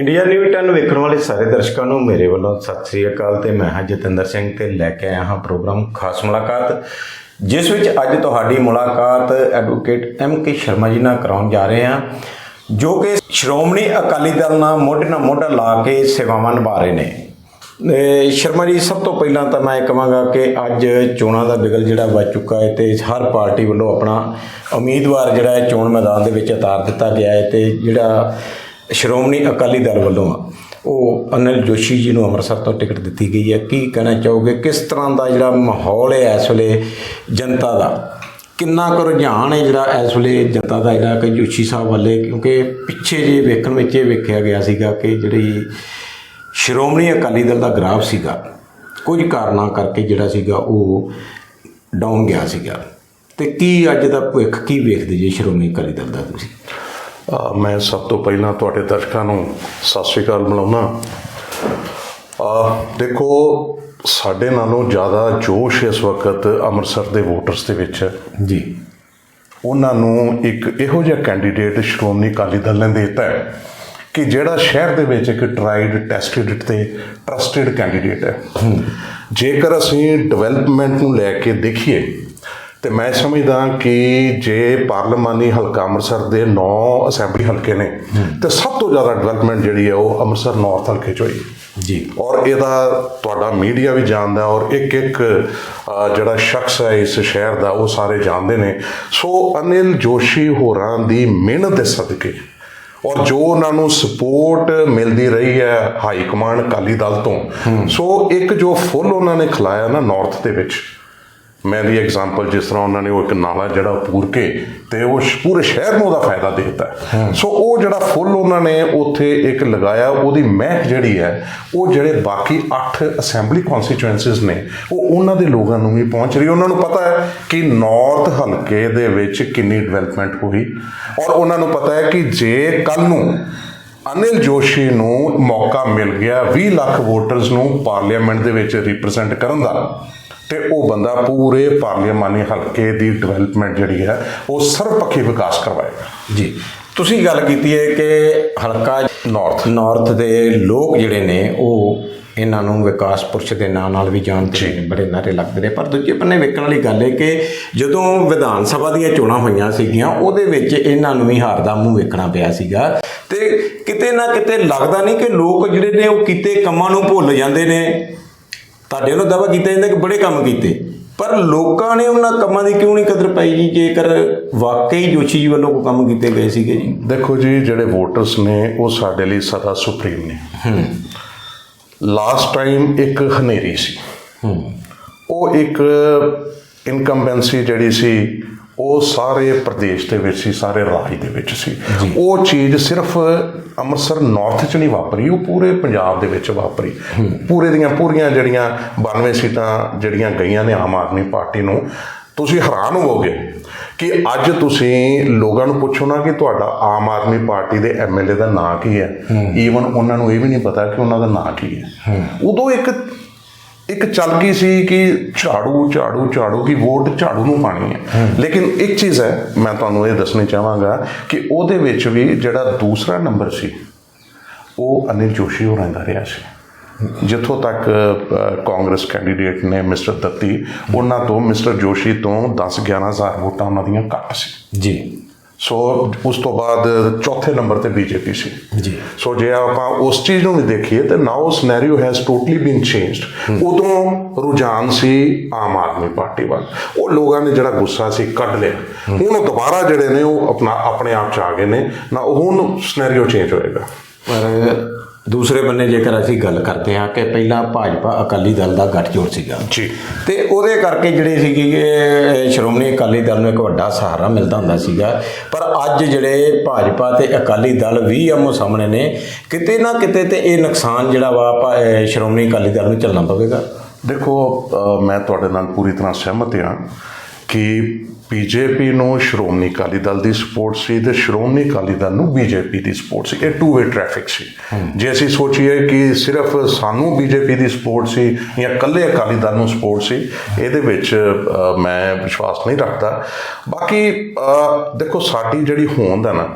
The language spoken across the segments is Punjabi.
ਇੰਡੀਆ ਨਿਊਜ਼ 10 ਵੇਖਣ ਵਾਲੇ ਸਾਰੇ ਦਰਸ਼ਕਾਂ ਨੂੰ ਮੇਰੇ ਵੱਲੋਂ ਸਤਿ ਸ੍ਰੀ ਅਕਾਲ ਤੇ ਮੈਂ ਹਾਂ ਜਤਿੰਦਰ ਸਿੰਘ ਤੇ ਲੈ ਕੇ ਆਇਆ ਹਾਂ ਪ੍ਰੋਗਰਾਮ ਖਾਸ ਮੁਲਾਕਾਤ, ਜਿਸ ਵਿੱਚ ਅੱਜ ਤੁਹਾਡੀ ਮੁਲਾਕਾਤ advocate M K Sharma ji ਨਾਲ ਕਰਾਉਣ ਜਾ ਰਹੇ ਹਾਂ, ਜੋ ਕਿ ਸ਼੍ਰੋਮਣੀ ਅਕਾਲੀ ਦਲ ਨਾਲ ਮੋਢੇ ਨਾਲ ਮੋਢਾ ਲਾ ਕੇ ਸੇਵਾਵਾਂ ਨਿਭਾ ਰਹੇ ਨੇ। ਸ਼ਰਮਾ ਜੀ, ਸਭ ਤੋਂ ਪਹਿਲਾਂ ਤਾਂ ਮੈਂ ਇਹ ਕਹਾਂਗਾ ਕਿ ਅੱਜ ਚੋਣਾਂ ਦਾ ਬਿਗਲ ਜਿਹੜਾ ਵੱਜ ਚੁੱਕਾ ਹੈ ਤੇ ਹਰ ਪਾਰਟੀ ਵੱਲੋਂ ਆਪਣਾ ਉਮੀਦਵਾਰ ਜਿਹੜਾ ਹੈ ਚੋਣ ਮੈਦਾਨ ਦੇ ਵਿੱਚ ਉਤਾਰ ਦਿੱਤਾ ਗਿਆ ਹੈ ਤੇ ਜਿਹੜਾ ਸ਼੍ਰੋਮਣੀ ਅਕਾਲੀ ਦਲ ਵੱਲੋਂ ਆ ਉਹ ਅਨਿਲ ਜੋਸ਼ੀ ਜੀ ਨੂੰ ਅੰਮ੍ਰਿਤਸਰ ਤੋਂ ਟਿਕਟ ਦਿੱਤੀ ਗਈ ਹੈ। ਕੀ ਕਹਿਣਾ ਚਾਹੋਗੇ? ਕਿਸ ਤਰ੍ਹਾਂ ਦਾ ਜਿਹੜਾ ਮਾਹੌਲ ਹੈ ਇਸ ਵੇਲੇ ਜਨਤਾ ਦਾ? ਕਿੰਨਾ ਕੁ ਰੁਝਾਨ ਹੈ ਜਿਹੜਾ ਇਸ ਵੇਲੇ ਜਨਤਾ ਦਾ ਜਿਹੜਾ ਕਿ ਜੋਸ਼ੀ ਸਾਹਿਬ ਵੱਲੇ? ਕਿਉਂਕਿ ਪਿੱਛੇ ਜੇ ਵੇਖਣ ਵਿੱਚ ਇਹ ਵੇਖਿਆ ਗਿਆ ਸੀਗਾ ਕਿ ਜਿਹੜੀ ਸ਼੍ਰੋਮਣੀ ਅਕਾਲੀ ਦਲ ਦਾ ਗ੍ਰਾਫ ਸੀਗਾ, ਕੁਝ ਕਾਰਨਾਂ ਕਰਕੇ ਜਿਹੜਾ ਸੀਗਾ ਉਹ ਡਾਊਨ ਗਿਆ ਸੀਗਾ। ਤੇ ਕੀ ਅੱਜ ਦਾ ਭਵਿੱਖ ਕੀ ਵੇਖਦੇ ਜੇ ਸ਼੍ਰੋਮਣੀ ਅਕਾਲੀ ਦਲ ਦਾ ਤੁਸੀਂ? ਮੈਂ ਸਭ ਤੋਂ ਪਹਿਲਾਂ ਤੁਹਾਡੇ ਦਰਸ਼ਕਾਂ ਨੂੰ ਸਤਿ ਸ੍ਰੀ ਅਕਾਲ ਬੁਲਾਉਣਾ ਅ ਦੇਖੋ ਸਾਡੇ ਨਾਲੋਂ ਜ਼ਿਆਦਾ ਜੋਸ਼ ਇਸ ਵਕਤ ਅੰਮ੍ਰਿਤਸਰ ਦੇ ਵੋਟਰਸ ਦੇ ਵਿੱਚ ਹੈ। ਜੀ। ਉਹਨਾਂ ਨੂੰ ਇੱਕ ਇਹੋ ਜਿਹਾ ਕੈਂਡੀਡੇਟ ਸ਼੍ਰੋਮਣੀ ਅਕਾਲੀ ਦਲ ਨੇ ਦਿੱਤਾ ਹੈ ਕਿ ਜਿਹੜਾ ਸ਼ਹਿਰ ਦੇ ਵਿੱਚ ਇੱਕ ਟਰਾਈਡ ਟੈਸਟਡ ਤੇ ਟਰਸਟਡ ਕੈਂਡੀਡੇਟ ਹੈ। ਜੇਕਰ ਅਸੀਂ ਡਿਵੈਲਪਮੈਂਟ ਨੂੰ ਲੈ ਕੇ ਦੇਖੀਏ ਤੇ ਮੈਂ ਸਮਝਦਾ ਕਿ ਜੇ ਪਾਰਲੀਮਾਨੀ ਹਲਕਾ ਅੰਮ੍ਰਿਤਸਰ ਦੇ 9 ਅਸੈਂਬਲੀ ਹਲਕੇ ਨੇ ਤੇ ਸਭ ਤੋਂ ਜ਼ਿਆਦਾ ਡਿਵੈਲਪਮੈਂਟ ਜਿਹੜੀ ਹੈ ਉਹ ਅੰਮ੍ਰਿਤਸਰ ਨਾਰਥ ਹਲਕੇ 'ਚ ਹੋਈ ਜੀ। ਔਰ ਇਹਦਾ ਤੁਹਾਡਾ ਮੀਡੀਆ ਵੀ ਜਾਣਦਾ ਔਰ ਇੱਕ ਇੱਕ ਜਿਹੜਾ ਸ਼ਖਸ ਹੈ ਇਸ ਸ਼ਹਿਰ ਦਾ ਉਹ ਸਾਰੇ ਜਾਣਦੇ ਨੇ। ਸੋ ਅਨਿਲ ਜੋਸ਼ੀ ਹੋਰਾਂ ਦੀ ਮਿਹਨਤ ਦੇ ਸਦਕੇ। ਔਰ ਜੋ ਉਹਨਾਂ ਨੂੰ ਸਪੋਰਟ ਮਿਲਦੀ ਰਹੀ ਹੈ ਹਾਈ ਕਮਾਂਡ ਅਕਾਲੀ ਦਲ ਤੋਂ ਸੋ ਇੱਕ ਜੋ ਫੁੱਲ ਉਹਨਾਂ ਨੇ ਖਿਲਾਇਆ ਨਾ ਨਾਰਥ ਦੇ ਵਿੱਚ ਮੈਂ ਦੀ ਐਗਜ਼ਾਮਪਲ ਜਿਸ ਤਰ੍ਹਾਂ ਉਹਨਾਂ ਨੇ ਉਹ ਇੱਕ ਨਾਲਾ ਜਿਹੜਾ ਪੂਰ ਕੇ ਤੇ ਉਹ ਪੂਰੇ ਸ਼ਹਿਰ ਨੂੰ ਉਹਦਾ ਫਾਇਦਾ ਦੇ ਦਿੱਤਾ। ਸੋ ਉਹ ਜਿਹੜਾ ਫੁੱਲ ਉਹਨਾਂ ਨੇ ਉੱਥੇ ਇੱਕ ਲਗਾਇਆ ਉਹਦੀ ਮਹਿਕ ਜਿਹੜੀ ਹੈ ਉਹ ਜਿਹੜੇ ਬਾਕੀ 8 ਅਸੈਂਬਲੀ ਕਨਸਟੀਚੁਐਂਸੀਜ਼ ਨੇ ਉਹ ਉਹਨਾਂ ਦੇ ਲੋਕਾਂ ਨੂੰ ਵੀ ਪਹੁੰਚ ਰਹੀ ਉਹਨਾਂ ਨੂੰ ਪਤਾ ਹੈ ਕਿ ਨਾਰਥ ਹਲਕੇ ਦੇ ਵਿੱਚ ਕਿੰਨੀ ਡਿਵੈਲਪਮੈਂਟ ਹੋਈ ਔਰ ਉਹਨਾਂ ਨੂੰ ਪਤਾ ਹੈ ਕਿ ਜੇ ਕੱਲ ਨੂੰ ਅਨਿਲ ਜੋਸ਼ੀ ਨੂੰ ਮੌਕਾ ਮਿਲ ਗਿਆ 20 ਲੱਖ ਵੋਟਰਸ ਨੂੰ ਪਾਰਲੀਮੈਂਟ ਦੇ ਵਿੱਚ ਰਿਪਰੈਜ਼ੈਂਟ ਕਰਨ ਦਾ ਤੇ ਉਹ ਬੰਦਾ ਪੂਰੇ ਪਾਰਲੀਮਾਨੀ ਹਲਕੇ ਦੀ ਡਿਵੈਲਪਮੈਂਟ ਜਿਹੜੀ ਹੈ ਉਹ ਸਰਵਪੱਖੀ ਵਿਕਾਸ ਕਰਵਾਏਗਾ। ਜੀ। ਤੁਸੀਂ ਗੱਲ ਕੀਤੀ ਹੈ ਕਿ ਹਲਕਾ ਨਾਰਥ ਨਾਰਥ ਦੇ ਲੋਕ ਜਿਹੜੇ ਨੇ ਉਹ ਇਹਨਾਂ ਨੂੰ ਵਿਕਾਸ ਪੁਰਸ਼ ਦੇ ਨਾਂ ਨਾਲ ਵੀ ਜਾਣਦੇ ਨੇ ਬੜੇ ਨਾਰੇ ਲੱਗਦੇ ਨੇ। ਪਰ ਦੂਜੇ ਬੰਨੇ ਵੇਖਣ ਵਾਲੀ ਗੱਲ ਹੈ ਕਿ ਜਦੋਂ ਵਿਧਾਨ ਸਭਾ ਦੀਆਂ ਚੋਣਾਂ ਹੋਈਆਂ ਸੀਗੀਆਂ ਉਹਦੇ ਵਿੱਚ ਇਹਨਾਂ ਨੂੰ ਵੀ ਹਾਰ ਦਾ ਮੂੰਹ ਵੇਖਣਾ ਪਿਆ ਸੀਗਾ। ਤੇ ਕਿਤੇ ਨਾ ਕਿਤੇ ਲੱਗਦਾ ਨਹੀਂ ਕਿ ਲੋਕ ਜਿਹੜੇ ਨੇ ਉਹ ਕੀਤੇ ਕੰਮਾਂ ਨੂੰ ਭੁੱਲ ਜਾਂਦੇ ਨੇ। ਤੁਹਾਡੇ ਵੱਲੋਂ ਦਾਵਾ ਕੀਤਾ ਜਾਂਦਾ ਕਿ ਬੜੇ ਕੰਮ ਕੀਤੇ। ਪਰ ਲੋਕਾਂ ਨੇ ਉਹਨਾਂ ਕੰਮਾਂ ਦੀ ਕਿਉਂ ਨਹੀਂ ਕਦਰ ਪਾਈ ਜੀ? ਜੇਕਰ ਵਾਕਈ ਜੋਸ਼ੀ ਜੀ ਵੱਲੋਂ ਕੋਈ ਕੰਮ ਕੀਤੇ ਗਏ ਸੀਗੇ ਜੀ। ਦੇਖੋ ਜੀ ਜਿਹੜੇ ਵੋਟਰਸ ਨੇ ਉਹ ਸਾਡੇ ਲਈ ਸਦਾ ਸੁਪਰੀਮ ਨੇ। ਲਾਸਟ ਟਾਈਮ ਇੱਕ ਹਨੇਰੀ ਸੀ। ਉਹ ਇੱਕ ਇਨਕੰਬੈਂਸੀ ਜਿਹੜੀ ਸੀ ਉਹ ਸਾਰੇ ਪ੍ਰਦੇਸ਼ ਦੇ ਵਿੱਚ ਸੀ ਸਾਰੇ ਰਾਜ ਦੇ ਵਿੱਚ ਸੀ। ਉਹ ਚੀਜ਼ ਸਿਰਫ ਅੰਮ੍ਰਿਤਸਰ ਨਾਰਥ 'ਚ ਨਹੀਂ ਵਾਪਰੀ ਉਹ ਪੂਰੇ ਪੰਜਾਬ ਦੇ ਵਿੱਚ ਵਾਪਰੀ। ਪੂਰੇ ਦੀਆਂ ਪੂਰੀਆਂ ਜਿਹੜੀਆਂ 92 ਸੀਟਾਂ ਜਿਹੜੀਆਂ ਗਈਆਂ ਨੇ ਆਮ ਆਦਮੀ ਪਾਰਟੀ ਨੂੰ ਤੁਸੀਂ ਹੈਰਾਨ ਹੋਵੋਗੇ ਕਿ ਅੱਜ ਤੁਸੀਂ ਲੋਕਾਂ ਨੂੰ ਪੁੱਛੋ ਨਾ ਕਿ ਤੁਹਾਡਾ ਆਮ ਆਦਮੀ ਪਾਰਟੀ ਦੇ ਐਮਐਲਏ ਦਾ ਨਾਂ ਕੀ ਹੈ। ਈਵਨ ਉਹਨਾਂ ਨੂੰ ਇਹ ਵੀ ਨਹੀਂ ਪਤਾ ਕਿ ਉਹਨਾਂ ਦਾ ਨਾਂ ਕੀ ਹੈ। ਉਦੋਂ ਇੱਕ ਇੱਕ ਚੱਲ ਗਈ ਸੀ ਕਿ ਝਾੜੂ ਝਾੜੂ ਝਾੜੂ ਕੀ ਵੋਟ ਝਾੜੂ ਨੂੰ ਪਾਣੀ ਹੈ। ਲੇਕਿਨ ਇੱਕ ਚੀਜ਼ ਹੈ ਮੈਂ ਤੁਹਾਨੂੰ ਇਹ ਦੱਸਣੀ ਚਾਹਾਂਗਾ ਕਿ ਉਹਦੇ ਵਿੱਚ ਵੀ ਜਿਹੜਾ ਦੂਸਰਾ ਨੰਬਰ ਸੀ ਉਹ ਅਨਿਲ ਜੋਸ਼ੀ ਹੋਰਾਂ ਦਾ ਰਿਹਾ ਸੀ। ਜਿੱਥੋਂ ਤੱਕ ਕਾਂਗਰਸ ਕੈਂਡੀਡੇਟ ਨੇ ਮਿਸਟਰ ਦੱਤੀ ਉਹਨਾਂ ਤੋਂ ਮਿਸਟਰ ਜੋਸ਼ੀ ਤੋਂ 10 11000 ਵੋਟਾਂ ਉਹਨਾਂ ਦੀਆਂ ਘੱਟ ਸੀ। ਜੀ। ਸੋ ਉਸ ਤੋਂ ਬਾਅਦ ਚੌਥੇ ਨੰਬਰ ਤੇ ਬੀਜੇਪੀ ਸੀ। ਜੀ। ਸੋ ਜੇ ਆਪਾਂ ਉਸ ਚੀਜ਼ ਨੂੰ ਵੀ ਦੇਖੀਏ ਤੇ now scenario has totally been changed ਉਦੋਂ ਰੁਝਾਨ ਸੀ ਆਮ ਆਦਮੀ ਪਾਰਟੀ ਵੱਲ। ਉਹ ਲੋਕਾਂ ਨੇ ਜਿਹੜਾ ਗੁੱਸਾ ਸੀ ਕੱਢ ਲਿਆ। ਹੁਣ ਉਹ ਦੁਬਾਰਾ ਜਿਹੜੇ ਨੇ ਉਹ ਆਪਣਾ ਆਪਣੇ ਆਪ ਚ ਆ ਗਏ ਨੇ। ਨਾ ਹੁਣ ਸਿਨੈਰੀਓ ਚੇਂਜ ਹੋਏਗਾ। ਪਰ ਦੂਸਰੇ ਬੰਨੇ ਜੇਕਰ ਅਸੀਂ ਗੱਲ ਕਰਦੇ ਹਾਂ ਕਿ ਪਹਿਲਾਂ ਭਾਜਪਾ ਅਕਾਲੀ ਦਲ ਦਾ ਗੱਠਜੋੜ ਸੀਗਾ। ਜੀ। ਤੇ ਉਹਦੇ ਕਰਕੇ ਜਿਹੜੇ ਸੀਗੇ ਸ਼੍ਰੋਮਣੀ ਅਕਾਲੀ ਦਲ ਨੂੰ ਇੱਕ ਵੱਡਾ ਸਹਾਰਾ ਮਿਲਦਾ ਹੁੰਦਾ ਸੀਗਾ। ਪਰ ਅੱਜ ਜਿਹੜੇ ਭਾਜਪਾ ਤੇ ਅਕਾਲੀ ਦਲ ਵੀ ਆਮੋ ਸਾਹਮਣੇ ਨੇ ਕਿਤੇ ਨਾ ਕਿਤੇ ਤੇ ਇਹ ਨੁਕਸਾਨ ਜਿਹੜਾ ਵਾ ਸ਼੍ਰੋਮਣੀ ਅਕਾਲੀ ਦਲ ਨੂੰ ਚੱਲਣਾ ਪਵੇਗਾ। ਦੇਖੋ ਮੈਂ ਤੁਹਾਡੇ ਨਾਲ ਪੂਰੀ ਤਰ੍ਹਾਂ ਸਹਿਮਤ ਹਾਂ ਕਿ ਬੀਜੇਪੀ ਨੂੰ ਸ਼੍ਰੋਮਣੀ ਅਕਾਲੀ ਦਲ ਦੀ ਸਪੋਰਟ ਸੀ ਤੇ ਸ਼੍ਰੋਮਣੀ ਅਕਾਲੀ ਦਲ ਨੂੰ ਬੀਜੇਪੀ ਦੀ ਸਪੋਰਟ ਸੀ। ਇਹ ਟੂ ਵੇ ਟ੍ਰੈਫਿਕ ਸੀ ਜੇ ਅਸੀਂ ਸੋਚੀਏ ਕਿ ਸਿਰਫ ਸਾਨੂੰ ਬੀਜੇਪੀ ਦੀ ਸਪੋਰਟ ਸੀ ਜਾਂ ਇਕੱਲੇ ਅਕਾਲੀ ਦਲ ਨੂੰ ਸਪੋਰਟ ਸੀ ਇਹਦੇ ਵਿੱਚ ਮੈਂ ਵਿਸ਼ਵਾਸ ਨਹੀਂ ਰੱਖਦਾ। ਬਾਕੀ ਦੇਖੋ ਸਾਡੀ ਜਿਹੜੀ ਹੋਂਦ ਹੈ ਨਾ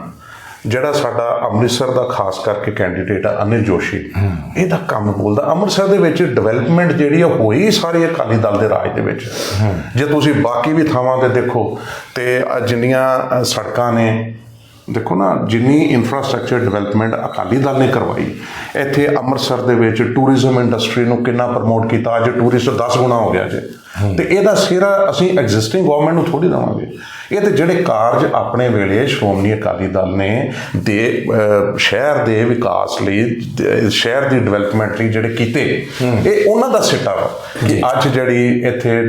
ਜਿਹੜਾ ਸਾਡਾ ਅੰਮ੍ਰਿਤਸਰ ਦਾ ਖਾਸ ਕਰਕੇ ਕੈਂਡੀਡੇਟ ਆ ਅਨਿਲ ਜੋਸ਼ੀ। ਇਹਦਾ ਕੰਮ ਬੋਲਦਾ ਅੰਮ੍ਰਿਤਸਰ ਦੇ ਵਿੱਚ ਡਿਵੈਲਪਮੈਂਟ ਜਿਹੜੀ ਆ ਹੋਈ ਸਾਰੇ ਅਕਾਲੀ ਦਲ ਦੇ ਰਾਜ ਦੇ ਵਿੱਚ। ਜੇ ਤੁਸੀਂ ਬਾਕੀ ਵੀ ਥਾਵਾਂ ਤੇ ਦੇਖੋ ਤੇ ਜਿੰਨੀਆਂ ਸੜਕਾਂ ਨੇ ਦੇਖੋ ਨਾ ਜਿੰਨੀ ਇਨਫਰਾਸਟ੍ਰਕਚਰ ਡਿਵੈਲਪਮੈਂਟ ਅਕਾਲੀ ਦਲ ਨੇ ਕਰਵਾਈ ਇੱਥੇ ਅੰਮ੍ਰਿਤਸਰ ਦੇ ਵਿੱਚ ਟੂਰਿਜ਼ਮ ਇੰਡਸਟਰੀ ਨੂੰ ਕਿੰਨਾ ਪ੍ਰਮੋਟ ਕੀਤਾ ਅੱਜ ਟੂਰਿਸਟ 10 ਗੁਣਾ ਹੋ ਗਿਆ ਜੇ। ਤੇ ਇਹਦਾ ਸਿਰਾ ਅਸੀਂ ਐਗਜ਼ਿਸਟਿੰਗ ਗਵਰਨਮੈਂਟ ਨੂੰ ਥੋੜੀ ਦੇਵਾਂਗੇ। ਇਹ ਤੇ ਜਿਹੜੇ ਕਾਰਜ ਆਪਣੇ ਵੇਲੇ ਸ਼੍ਰੋਮਣੀ ਅਕਾਲੀ ਦਲ ਨੇ ਦੇ ਸ਼ਹਿਰ ਦੇ ਵਿਕਾਸ ਲਈ ਸ਼ਹਿਰ ਦੀ ਡਿਵੈਲਪਮੈਂਟ ਲਈ ਜਿਹੜੇ ਕੀਤੇ ਇਹ ਉਹਨਾਂ ਦਾ ਸਿੱਟਾ ਵਾ ਕਿ ਅੱਜ ਜਿਹੜੀ ਇੱਥੇ